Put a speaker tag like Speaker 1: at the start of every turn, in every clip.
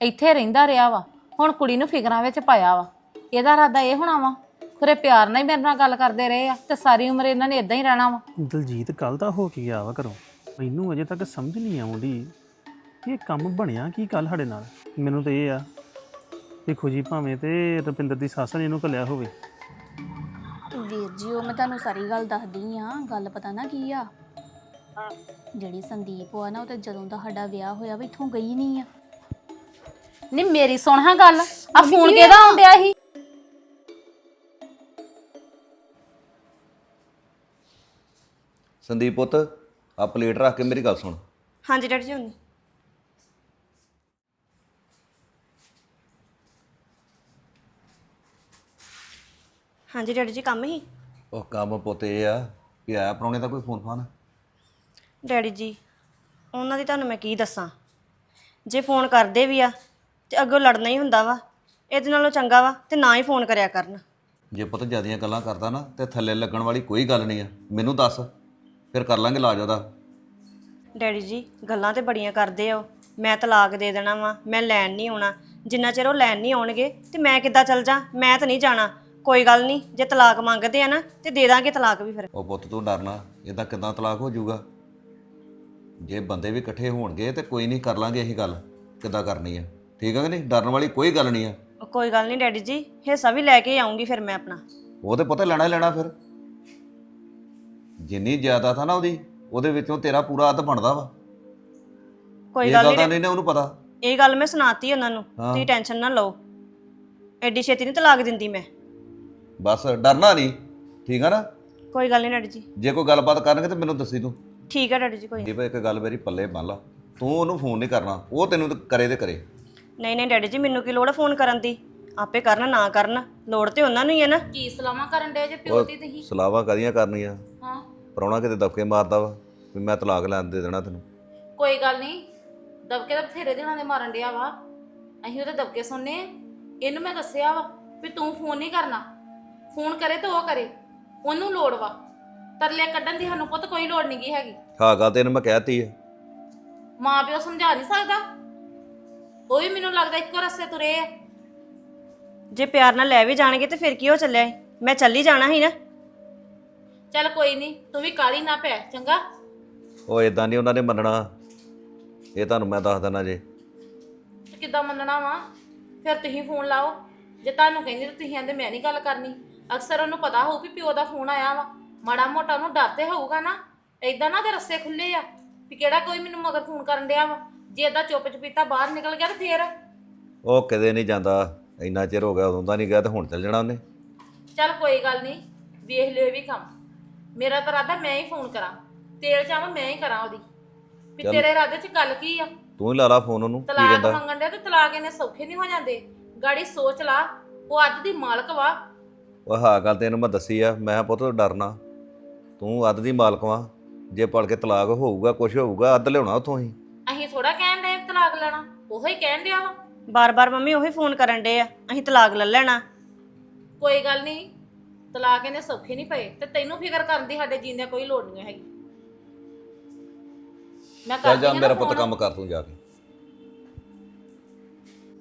Speaker 1: ਇੱਥੇ ਰਹਿੰਦਾ ਰਿਹਾ ਵਾ ਹੁਣ ਕੁੜੀ ਨੂੰ ਫਿਕਰਾਂ ਵਿੱਚ ਪਾਇਆ ਵਾ। ਇਹਦਾ ਇਰਾਦਾ ਇਹ ਹੋਣਾ ਵਾ ਖਰੇ ਪਿਆਰ ਨਾਲ ਹੀ ਮੇਰੇ ਨਾਲ ਗੱਲ ਕਰਦੇ ਰਹੇ ਆ ਤੇ ਸਾਰੀ ਉਮਰ ਇਹਨਾਂ ਨੇ ਇਦਾਂ ਹੀ ਰਹਿਣਾ ਵਾ।
Speaker 2: ਦਲਜੀਤ ਕੱਲ ਦਾ ਹੋ ਕੇ ਗਿਆ ਵਾ ਘਰੋਂ। ਮੈਨੂੰ ਅਜੇ ਤੱਕ ਸਮਝ ਨਹੀਂ ਆਉਂਦੀ ਕਿ ਇਹ ਕੰਮ ਬਣਿਆ ਕੀ ਕੱਲ ਸਾਡੇ ਨਾਲ। ਮੈਨੂੰ ਤਾਂ ਇਹ ਆ ਦੇਖੋ ਜੀ ਭਾਵੇਂ ਤੇ ਰੁਪਿੰਦਰ ਦੀ ਸੱਸ ਨੇ ਇਹਨੂੰ ਘੱਲਿਆ ਹੋਵੇ।
Speaker 3: ਵੀਰ ਜੀ ਉਹ ਮੈਂ ਤੁਹਾਨੂੰ ਸਾਰੀ ਗੱਲ ਦੱਸਦੀ ਆ ਗੱਲ ਪਤਾ ਨਾ ਕੀ ਆ? ਜਿਹੜੀ ਸੰਦੀਪ ਆ ਨਾ ਉਹ ਤੇ ਜਦੋਂ ਦਾ ਸਾਡਾ ਵਿਆਹ ਹੋਇਆ ਵਾ ਇੱਥੋਂ ਗਈ ਨਹੀਂ ਆ।
Speaker 1: ਨਹੀਂ ਮੇਰੀ ਸੁਣ ਹਾਂ ਗੱਲ। ਆ ਫੋਨ ਕਿਹਦਾ ਆਉਂਦਿਆ ਸੀ?
Speaker 4: ਸੰਦੀਪ ਪੁੱਤ ਆ ਪਲੇਟ ਰੱਖ ਕੇ ਮੇਰੀ ਗੱਲ ਸੁਣ।
Speaker 5: ਹਾਂਜੀ ਡੈਡੀ ਜੀ ਹੁੰਦੀ ਹਾਂਜੀ ਡੈਡੀ ਜੀ ਕੰਮ ਹੀ?
Speaker 4: ਉਹ ਕੰਮ ਪੁੱਤ ਇਹ ਆ ਵੀ ਆਇਆ ਪ੍ਰਾਹੁਣੇ ਦਾ ਕੋਈ ਫੋਨ ਫਾਨ?
Speaker 5: ਡੈਡੀ ਜੀ ਉਹਨਾਂ ਦੀ ਤੁਹਾਨੂੰ ਮੈਂ ਕੀ ਦੱਸਾਂ? ਜੇ ਫੋਨ ਕਰਦੇ ਵੀ ਆ ਤੇ ਅੱਗੋਂ ਲੜਨਾ ਹੀ ਹੁੰਦਾ ਵਾ। ਇਹਦੇ ਨਾਲੋਂ ਚੰਗਾ ਵਾ ਤੇ ਨਾ ਹੀ ਫੋਨ ਕਰਿਆ ਕਰਨ।
Speaker 4: ਜੇ ਪੁੱਤ ਜਿਆਦੀਆਂ ਗੱਲਾਂ ਕਰਦਾ ਨਾ ਤੇ ਥੱਲੇ ਲੱਗਣ ਵਾਲੀ ਕੋਈ ਗੱਲ ਨਹੀਂ ਆ। ਮੈਨੂੰ ਦੱਸ ਫਿਰ ਕਰ ਲਾਂਗੇ ਇਲਾਜ ਉਹਦਾ।
Speaker 5: ਡੈਡੀ ਜੀ ਗੱਲਾਂ ਤੇ ਬੜੀਆਂ ਕਰਦੇ ਆ ਉਹ। ਮੈਂ ਤਲਾਕ ਦੇ ਦੇਣਾ ਵਾ ਮੈਂ ਲੈਣ ਨਹੀਂ ਆਉਣਾ। ਜਿੰਨਾ ਚਿਰ ਉਹ ਲੈਣ ਨਹੀਂ ਆਉਣਗੇ ਤੇ ਮੈਂ ਕਿੱਦਾਂ ਚੱਲ ਜਾ ਮੈਂ ਤਾਂ ਨਹੀਂ ਜਾਣਾ। ਕੋਈ ਗੱਲ ਨਹੀਂ ਜੇ ਤਲਾਕ ਮੰਗਦੇ ਆ ਨਾ ਤੇ ਦੇ ਦਾਂਗੇ ਤਲਾਕ ਵੀ ਫਿਰ।
Speaker 4: ਉਹ ਪੁੱਤ ਤੂੰ ਡਰਨਾ ਇਹਦਾ ਕਿਦਾਂ ਤਲਾਕ ਹੋ ਜਾਊਗਾ? ਜੇ ਬੰਦੇ ਵੀ ਇਕੱਠੇ ਹੋਣਗੇ ਤੇ ਕੋਈ ਨਹੀਂ ਕਰ ਲਾਂਗੇ ਇਹੀ ਗੱਲ। ਕਿੱਦਾਂ ਕਰਨੀ ਆ? ਠੀਕ ਆ ਕਿ ਨਹੀਂ? ਡਰਨ ਵਾਲੀ ਕੋਈ ਗੱਲ ਨਹੀਂ ਆ।
Speaker 5: ਉਹ ਕੋਈ ਗੱਲ ਨਹੀਂ ਡੈਡੀ ਜੀ ਹਿੱਸਾ ਵੀ ਲੈ ਕੇ ਆਉਂਗੀ ਫਿਰ ਮੈਂ ਆਪਣਾ।
Speaker 4: ਉਹ ਤੇ ਪਤਾ ਲੈਣਾ ਹੀ ਲੈਣਾ ਫਿਰ। ਜਿੰਨੀ ਜ਼ਿਆਦਾ ਥਾ ਨਾ ਉਹਦੀ ਉਹਦੇ ਵਿੱਚੋਂ ਤੇਰਾ ਪੂਰਾ ਅੱਧ ਬਣਦਾ ਵਾ।
Speaker 5: ਕੋਈ
Speaker 4: ਇਹ
Speaker 5: ਗੱਲ
Speaker 4: ਗੱਲ
Speaker 5: ਨਹੀਂ
Speaker 4: ਤਾਂ ਨਹੀਂ ਨਾ ਉਹਨੂੰ ਪਤਾ।
Speaker 5: ਇਹ ਗੱਲ ਮੈਂ ਸੁਣਾਤੀ ਉਹਨਾਂ ਨੂੰ
Speaker 4: ਹਾਂ।
Speaker 5: ਤੁਸੀਂ ਟੈਨਸ਼ਨ ਨਾ ਲਓ। ਐਡੀ ਛੇਤੀ ਨਹੀਂ ਤਲਾਕ ਦਿੰਦੀ ਮੈਂ।
Speaker 4: ਬਸ ਡਰਨਾ ਨਹੀਂ ਠੀਕ ਆ ਨਾ?
Speaker 5: ਕੋਈ ਗੱਲ ਨਹੀਂ ਡੈਡੀ ਜੀ।
Speaker 4: ਜੇ ਕੋਈ ਗੱਲਬਾਤ ਕਰਨਗੇ ਤੇ ਮੈਨੂੰ ਦੱਸੀ ਤੂੰ।
Speaker 5: ਠੀਕ ਹੈ ਡੈਡੀ ਜੀ ਕੋਈ
Speaker 4: ਜੇ ਭਾਈ ਇੱਕ ਗੱਲ ਮੇਰੀ ਪੱਲੇ ਬੰਨ ਲਾ। ਤੂੰ ਉਹਨੂੰ ਫੋਨ ਨਹੀਂ ਕਰਨਾ ਉਹ ਤੈਨੂੰ ਤੇ ਕਰੇ ਤੇ ਕਰੇ।
Speaker 5: ਨਹੀਂ ਨਹੀਂ ਡੈਡੀ ਜੀ ਮੈਨੂੰ ਕੀ ਲੋੜ ਫੋਨ ਕਰਨ ਦੀ? ਆਪੇ ਕਰਨ ਨਾ ਕਰਨ ਲੋੜ ਤੇ ਉਹਨਾਂ ਨੂੰ ਹੀ ਹੈ ਨਾ।
Speaker 1: ਕੀ ਸਲਾਮਾਂ ਕਰਨ ਡੇ ਜੇ ਪਿਓ ਦੀ ਤੁਸੀਂ?
Speaker 4: ਸਲਾਵਾ ਕਦੀਆਂ ਕਰਨੀਆਂ?
Speaker 1: ਹਾਂ।
Speaker 4: ਪਰੌਣਾ ਕਿਤੇ ਦਬਕੇ ਮਾਰਦਾ ਵਾ ਵੀ ਮੈਂ ਤਲਾਕ ਲੈਣ ਦੇ ਦੇਣਾ ਤੈਨੂੰ।
Speaker 1: ਕੋਈ ਗੱਲ ਨਹੀਂ ਦਬਕੇ ਤਾਂ ਬਥੇਰੇ ਦਿਨਾਂ ਦੇ ਮਾਰਨ ਡਿਆ ਵਾ। ਅਸੀਂ ਉਹਦੇ ਦਬਕੇ ਸੁਣਨੇ ਆ। ਇਹਨੂੰ ਮੈਂ ਦੱਸਿਆ ਵਾ ਵੀ ਤੂੰ ਫੋਨ ਨਹੀਂ ਕਰਨਾ। ਫੋਨ ਕਰੇ ਤਾਂ ਉਹ ਕਰੇ ਉਹਨੂੰ ਲੋੜ ਵਾ। ਤਰਲੇ ਕੱਢਣ ਦੀ ਸਾਨੂੰ ਪੁੱਤ ਕੋਈ ਲੋੜ ਨਹੀਂ ਗਈ ਹੈਗੀ
Speaker 4: ਹਾਂ ਗੱਲ ਤੈਨੂੰ ਮੈਂ ਕਹਿਤੀ ਹੈ
Speaker 1: ਮਾਂ ਪਿਓ ਸਮਝਾ ਨਹੀਂ ਸਕਦਾ? ਉਹ ਵੀ ਮੈਨੂੰ ਲੱਗਦਾ ਇੱਕੋ ਰਸਤੇ ਤੁਰੇ ਆ।
Speaker 5: ਜੇ ਪਿਆਰ ਨਾਲ ਲੈ ਵੀ ਜਾਣਗੇ ਤੇ ਫਿਰ ਕੀ ਹੋ ਚੱਲਿਆ ਏ? ਮੈਂ ਚੱਲੀ ਜਾਣਾ ਸੀ ਨਾ।
Speaker 1: ਚੱਲ ਕੋਈ ਨਹੀਂ ਤੂੰ ਵੀ ਕਾਲੀ ਨਾ ਪੈ ਚੰਗਾ?
Speaker 4: ਉਹ ਇਦਾਂ ਨਹੀਂ ਉਹਨਾਂ ਨੇ ਮੰਨਣਾ। ਇਹ ਤੁਹਾਨੂੰ ਮੈਂ ਦੱਸ ਦਿੰਦਾ ਜੇ।
Speaker 1: ਤੇ ਕਿੱਦਾਂ ਮੰਨਣਾ ਵਾ? ਫਿਰ ਤੁਸੀਂ ਫੋਨ ਲਾਓ। ਜੇ ਤੁਹਾਨੂੰ ਕਹਿੰਦੇ ਤਾਂ ਤੁਸੀਂ ਆਂਦੇ ਮੈਂ ਨਹੀਂ ਗੱਲ ਕਰਨੀ। ਅਕਸਰ ਉਹਨੂੰ ਪਤਾ ਹੋਊ ਵੀ ਪਿਓ ਦਾ ਫੋਨ ਆਇਆ ਵਾ। ਮਾੜਾ ਮੋਟਾ ਉਹਨੂੰ ਡਰ ਤੇ ਹੋਊਗਾ ਨਾ। ਏਦਾਂ ਨਾ ਦੇ ਰਸਤੇ ਖੁੱਲੇ ਆ ਵੀ ਕਿਹੜਾ ਕੋਈ ਮੈਨੂੰ ਮਗਰ ਫੋਨ ਕਰਨ ਡਿਆ ਵਾ। ਜੇ ਏਦਾਂ ਚੁੱਪ ਚਪੀਤਾ ਬਾਹਰ ਨਿਕਲ ਗਿਆ ਤਾਂ ਫੇਰ?
Speaker 4: ਉਹ ਕਿਤੇ ਨਹੀਂ ਜਾਂਦਾ। ਇੰਨਾ ਚਿਰ ਹੋ ਗਿਆ ਉਦੋਂ ਦਾ ਨਹੀਂ ਗਿਆ ਤੇ ਹੁਣ ਚੱਲ ਜਾਣਾ ਉਹਨੇ।
Speaker 1: ਚੱਲ ਕੋਈ ਗੱਲ ਨਹੀਂ ਵੇਖ ਲਿਓ ਇਹ ਵੀ ਕੰਮ। ਮੇਰਾ ਤਾਂ ਇਰਾਦਾ ਮੈਂ ਹੀ ਫੋਨ ਕਰਾਂ। ਤੇਲ ਚਾਵਾਂ ਮੈਂ ਹੀ ਕਰਾਂ ਉਹਦੀ। ਵੀ
Speaker 4: ਚੱਲ।
Speaker 1: ਤੇਰੇ ਇਰਾਦੇ 'ਚ ਗੱਲ ਕੀ ਆ?
Speaker 4: ਤੂੰ ਹੀ ਲਾ ਲਾ ਫੋਨ ਉਹਨੂੰ ਕੀ
Speaker 1: ਤਲਾਕ
Speaker 4: ਕਹਿੰਦਾ।
Speaker 1: ਮੰਗਣ ਦੇ ਤੇ ਤਲਾਕ ਇਹਨੇ ਸੌਖੇ ਨਹੀਂ ਹੋ ਜਾਂਦੇ। ਗਾੜੀ ਸੋਚ ਲਾ ਉਹ ਅੱਜ ਦੀ ਮਾਲਕ ਵਾ।
Speaker 4: ਉਹ ਹਾਂ ਗੱਲ ਤੈਨੂੰ ਮੈਂ ਦੱਸੀ ਆ ਮੈਂ ਕਿਹਾ ਪੁੱਤ ਡਰਨਾ। ਤੂੰ ਅੱਧ ਦੀ ਮਾਲਕ ਵਾਂ। ਜੇ ਪੜ ਕੇ ਤਲਾਕ ਹੋਊਗਾ ਕੁਝ ਹੋਊਗਾ ਅੱਧ ਲਿਆਉਣਾ ਉਥੋਂ ਹੀ।
Speaker 1: ਅਸੀਂ ਥੋੜਾ ਕਹਿਣ ਦੇ ਤਲਾਕ ਲੈਣਾ ਉਹੋ ਹੀ ਕਹਿਣ ਡਿਆ ਵਾ।
Speaker 5: ਬਾਰ-ਬਾਰ ਮੰਮੀ ਉਹੀ ਫੋਨ ਕਰਨ ਡੇ ਆ ਅਸੀਂ ਤਲਾਕ ਲੈ ਲੈਣਾ।
Speaker 1: ਕੋਈ ਗੱਲ ਨਹੀਂ ਤਲਾਕ ਇਹਨੇ ਸੌਖੇ ਨਹੀਂ ਪਏ ਤੇ ਤੈਨੂੰ ਫਿਕਰ ਕਰਨ ਦੀ ਸਾਡੇ ਜੀਂਦਿਆਂ ਕੋਈ ਲੋੜ ਨਹੀਂ ਹੈਗੀ। ਮੈਂ
Speaker 4: ਚੱਲ ਜਾ
Speaker 1: ਕਰਦੀ
Speaker 4: ਮੇਰਾ ਪੁੱਤ। ਕੰਮ ਕਰ ਤੂੰ ਜਾ ਕੇ।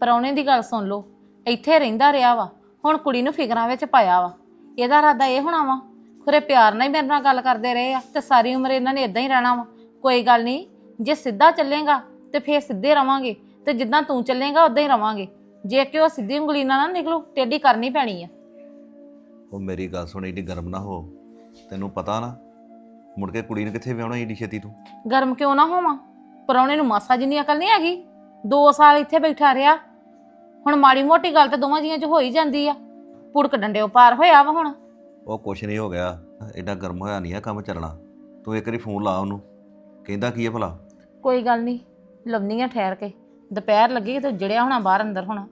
Speaker 1: ਪਰੌਣੇ ਦੀ ਗੱਲ ਸੁਣ ਲਓ ਇੱਥੇ ਰਹਿੰਦਾ ਰਿਹਾ ਵਾ ਹੁਣ ਕੁੜੀ ਨੂੰ ਫਿਕਰਾਂ ਵਿੱਚ ਪਾਇਆ ਵਾ। ਇਹਦਾ ਇਰਾਦਾ ਇਹ ਹੋਣਾ ਵਾ ਖਰੇ ਪਿਆਰ ਨਾਲ ਹੀ ਮੇਰੇ ਨਾਲ ਗੱਲ ਕਰਦੇ ਰਹੇ ਆ ਤੇ ਸਾਰੀ ਉਮਰ ਇਹਨਾਂ ਨੇ ਇਦਾਂ ਹੀ ਰਹਿਣਾ ਵਾ। ਕੋਈ ਗੱਲ ਨਹੀਂ ਜੇ ਸਿੱਧਾ ਚੱਲੇਗਾ ਤੇ ਫੇਰ ਸਿੱਧੇ ਰਵਾਂਗੇ ਤੇ ਜਿੱਦਾਂ ਤੂੰ ਚੱਲੇਗਾ ਉਦਾਂ ਹੀ ਰਵਾਂਗੇ। ਜੇ ਕਿ ਉਹ ਸਿੱਧੀ ਉਂਗਲੀ ਨਾਲ ਨਾ ਨਿਕਲੂ ਟੇਢੀ ਕਰਨੀ ਪੈਣੀ ਆ।
Speaker 4: ਉਹ ਮੇਰੀ ਗੱਲ ਸੁਣ ਏਡੀ ਗਰਮ ਨਾ ਹੋ। ਤੈਨੂੰ ਪਤਾ ਨਾ ਮੁੜ ਕੇ ਕੁੜੀ ਨੂੰ ਕਿੱਥੇ ਵਿਆਹਣਾ ਏਡੀ ਛੇਤੀ ਤੂੰ?
Speaker 1: ਗਰਮ ਕਿਉਂ ਨਾ ਹੋਵਾਂ? ਪਰੌਣੇ ਨੂੰ ਮਾਸਾ ਜਿੰਨੀ ਅਕਲ ਨਹੀਂ ਹੈਗੀ? 2 ਸਾਲ ਇੱਥੇ ਬੈਠਾ ਰਿਹਾ। ਹੁਣ ਮਾੜੀ ਮੋਟੀ ਗੱਲ ਤਾਂ ਦੋਵਾਂ ਜੀਆਂ 'ਚ ਹੋ ਹੀ ਜਾਂਦੀ ਆ। ਪੁੜਕ ਡੰਡਿਓ ਪਾਰ ਹੋਇਆ ਵਾ ਹੁਣ।
Speaker 4: ਉਹ ਕੁਛ ਨਹੀਂ ਹੋ ਗਿਆ। ਏਡਾ ਗਰਮ ਹੋਇਆ ਨਹੀਂ ਆ ਕੰਮ ਚੱਲਣਾ। ਤੂੰ ਇੱਕ ਵਾਰੀ ਫੋਨ ਲਾ ਉਹਨੂੰ। ਕਹਿੰਦਾ ਕੀ ਹੈ ਭਲਾ?
Speaker 1: ਕੋਈ ਗੱਲ ਨਹੀਂ ਲਵਨੀਆਂ ਠਹਿਰ ਕੇ ਦੁਪਹਿਰ ਲੱਗੀ ਤੇ ਜੜਿਆ ਹੋਣਾ ਬਾਹਰ ਅੰਦਰ ਹੋਣਾ।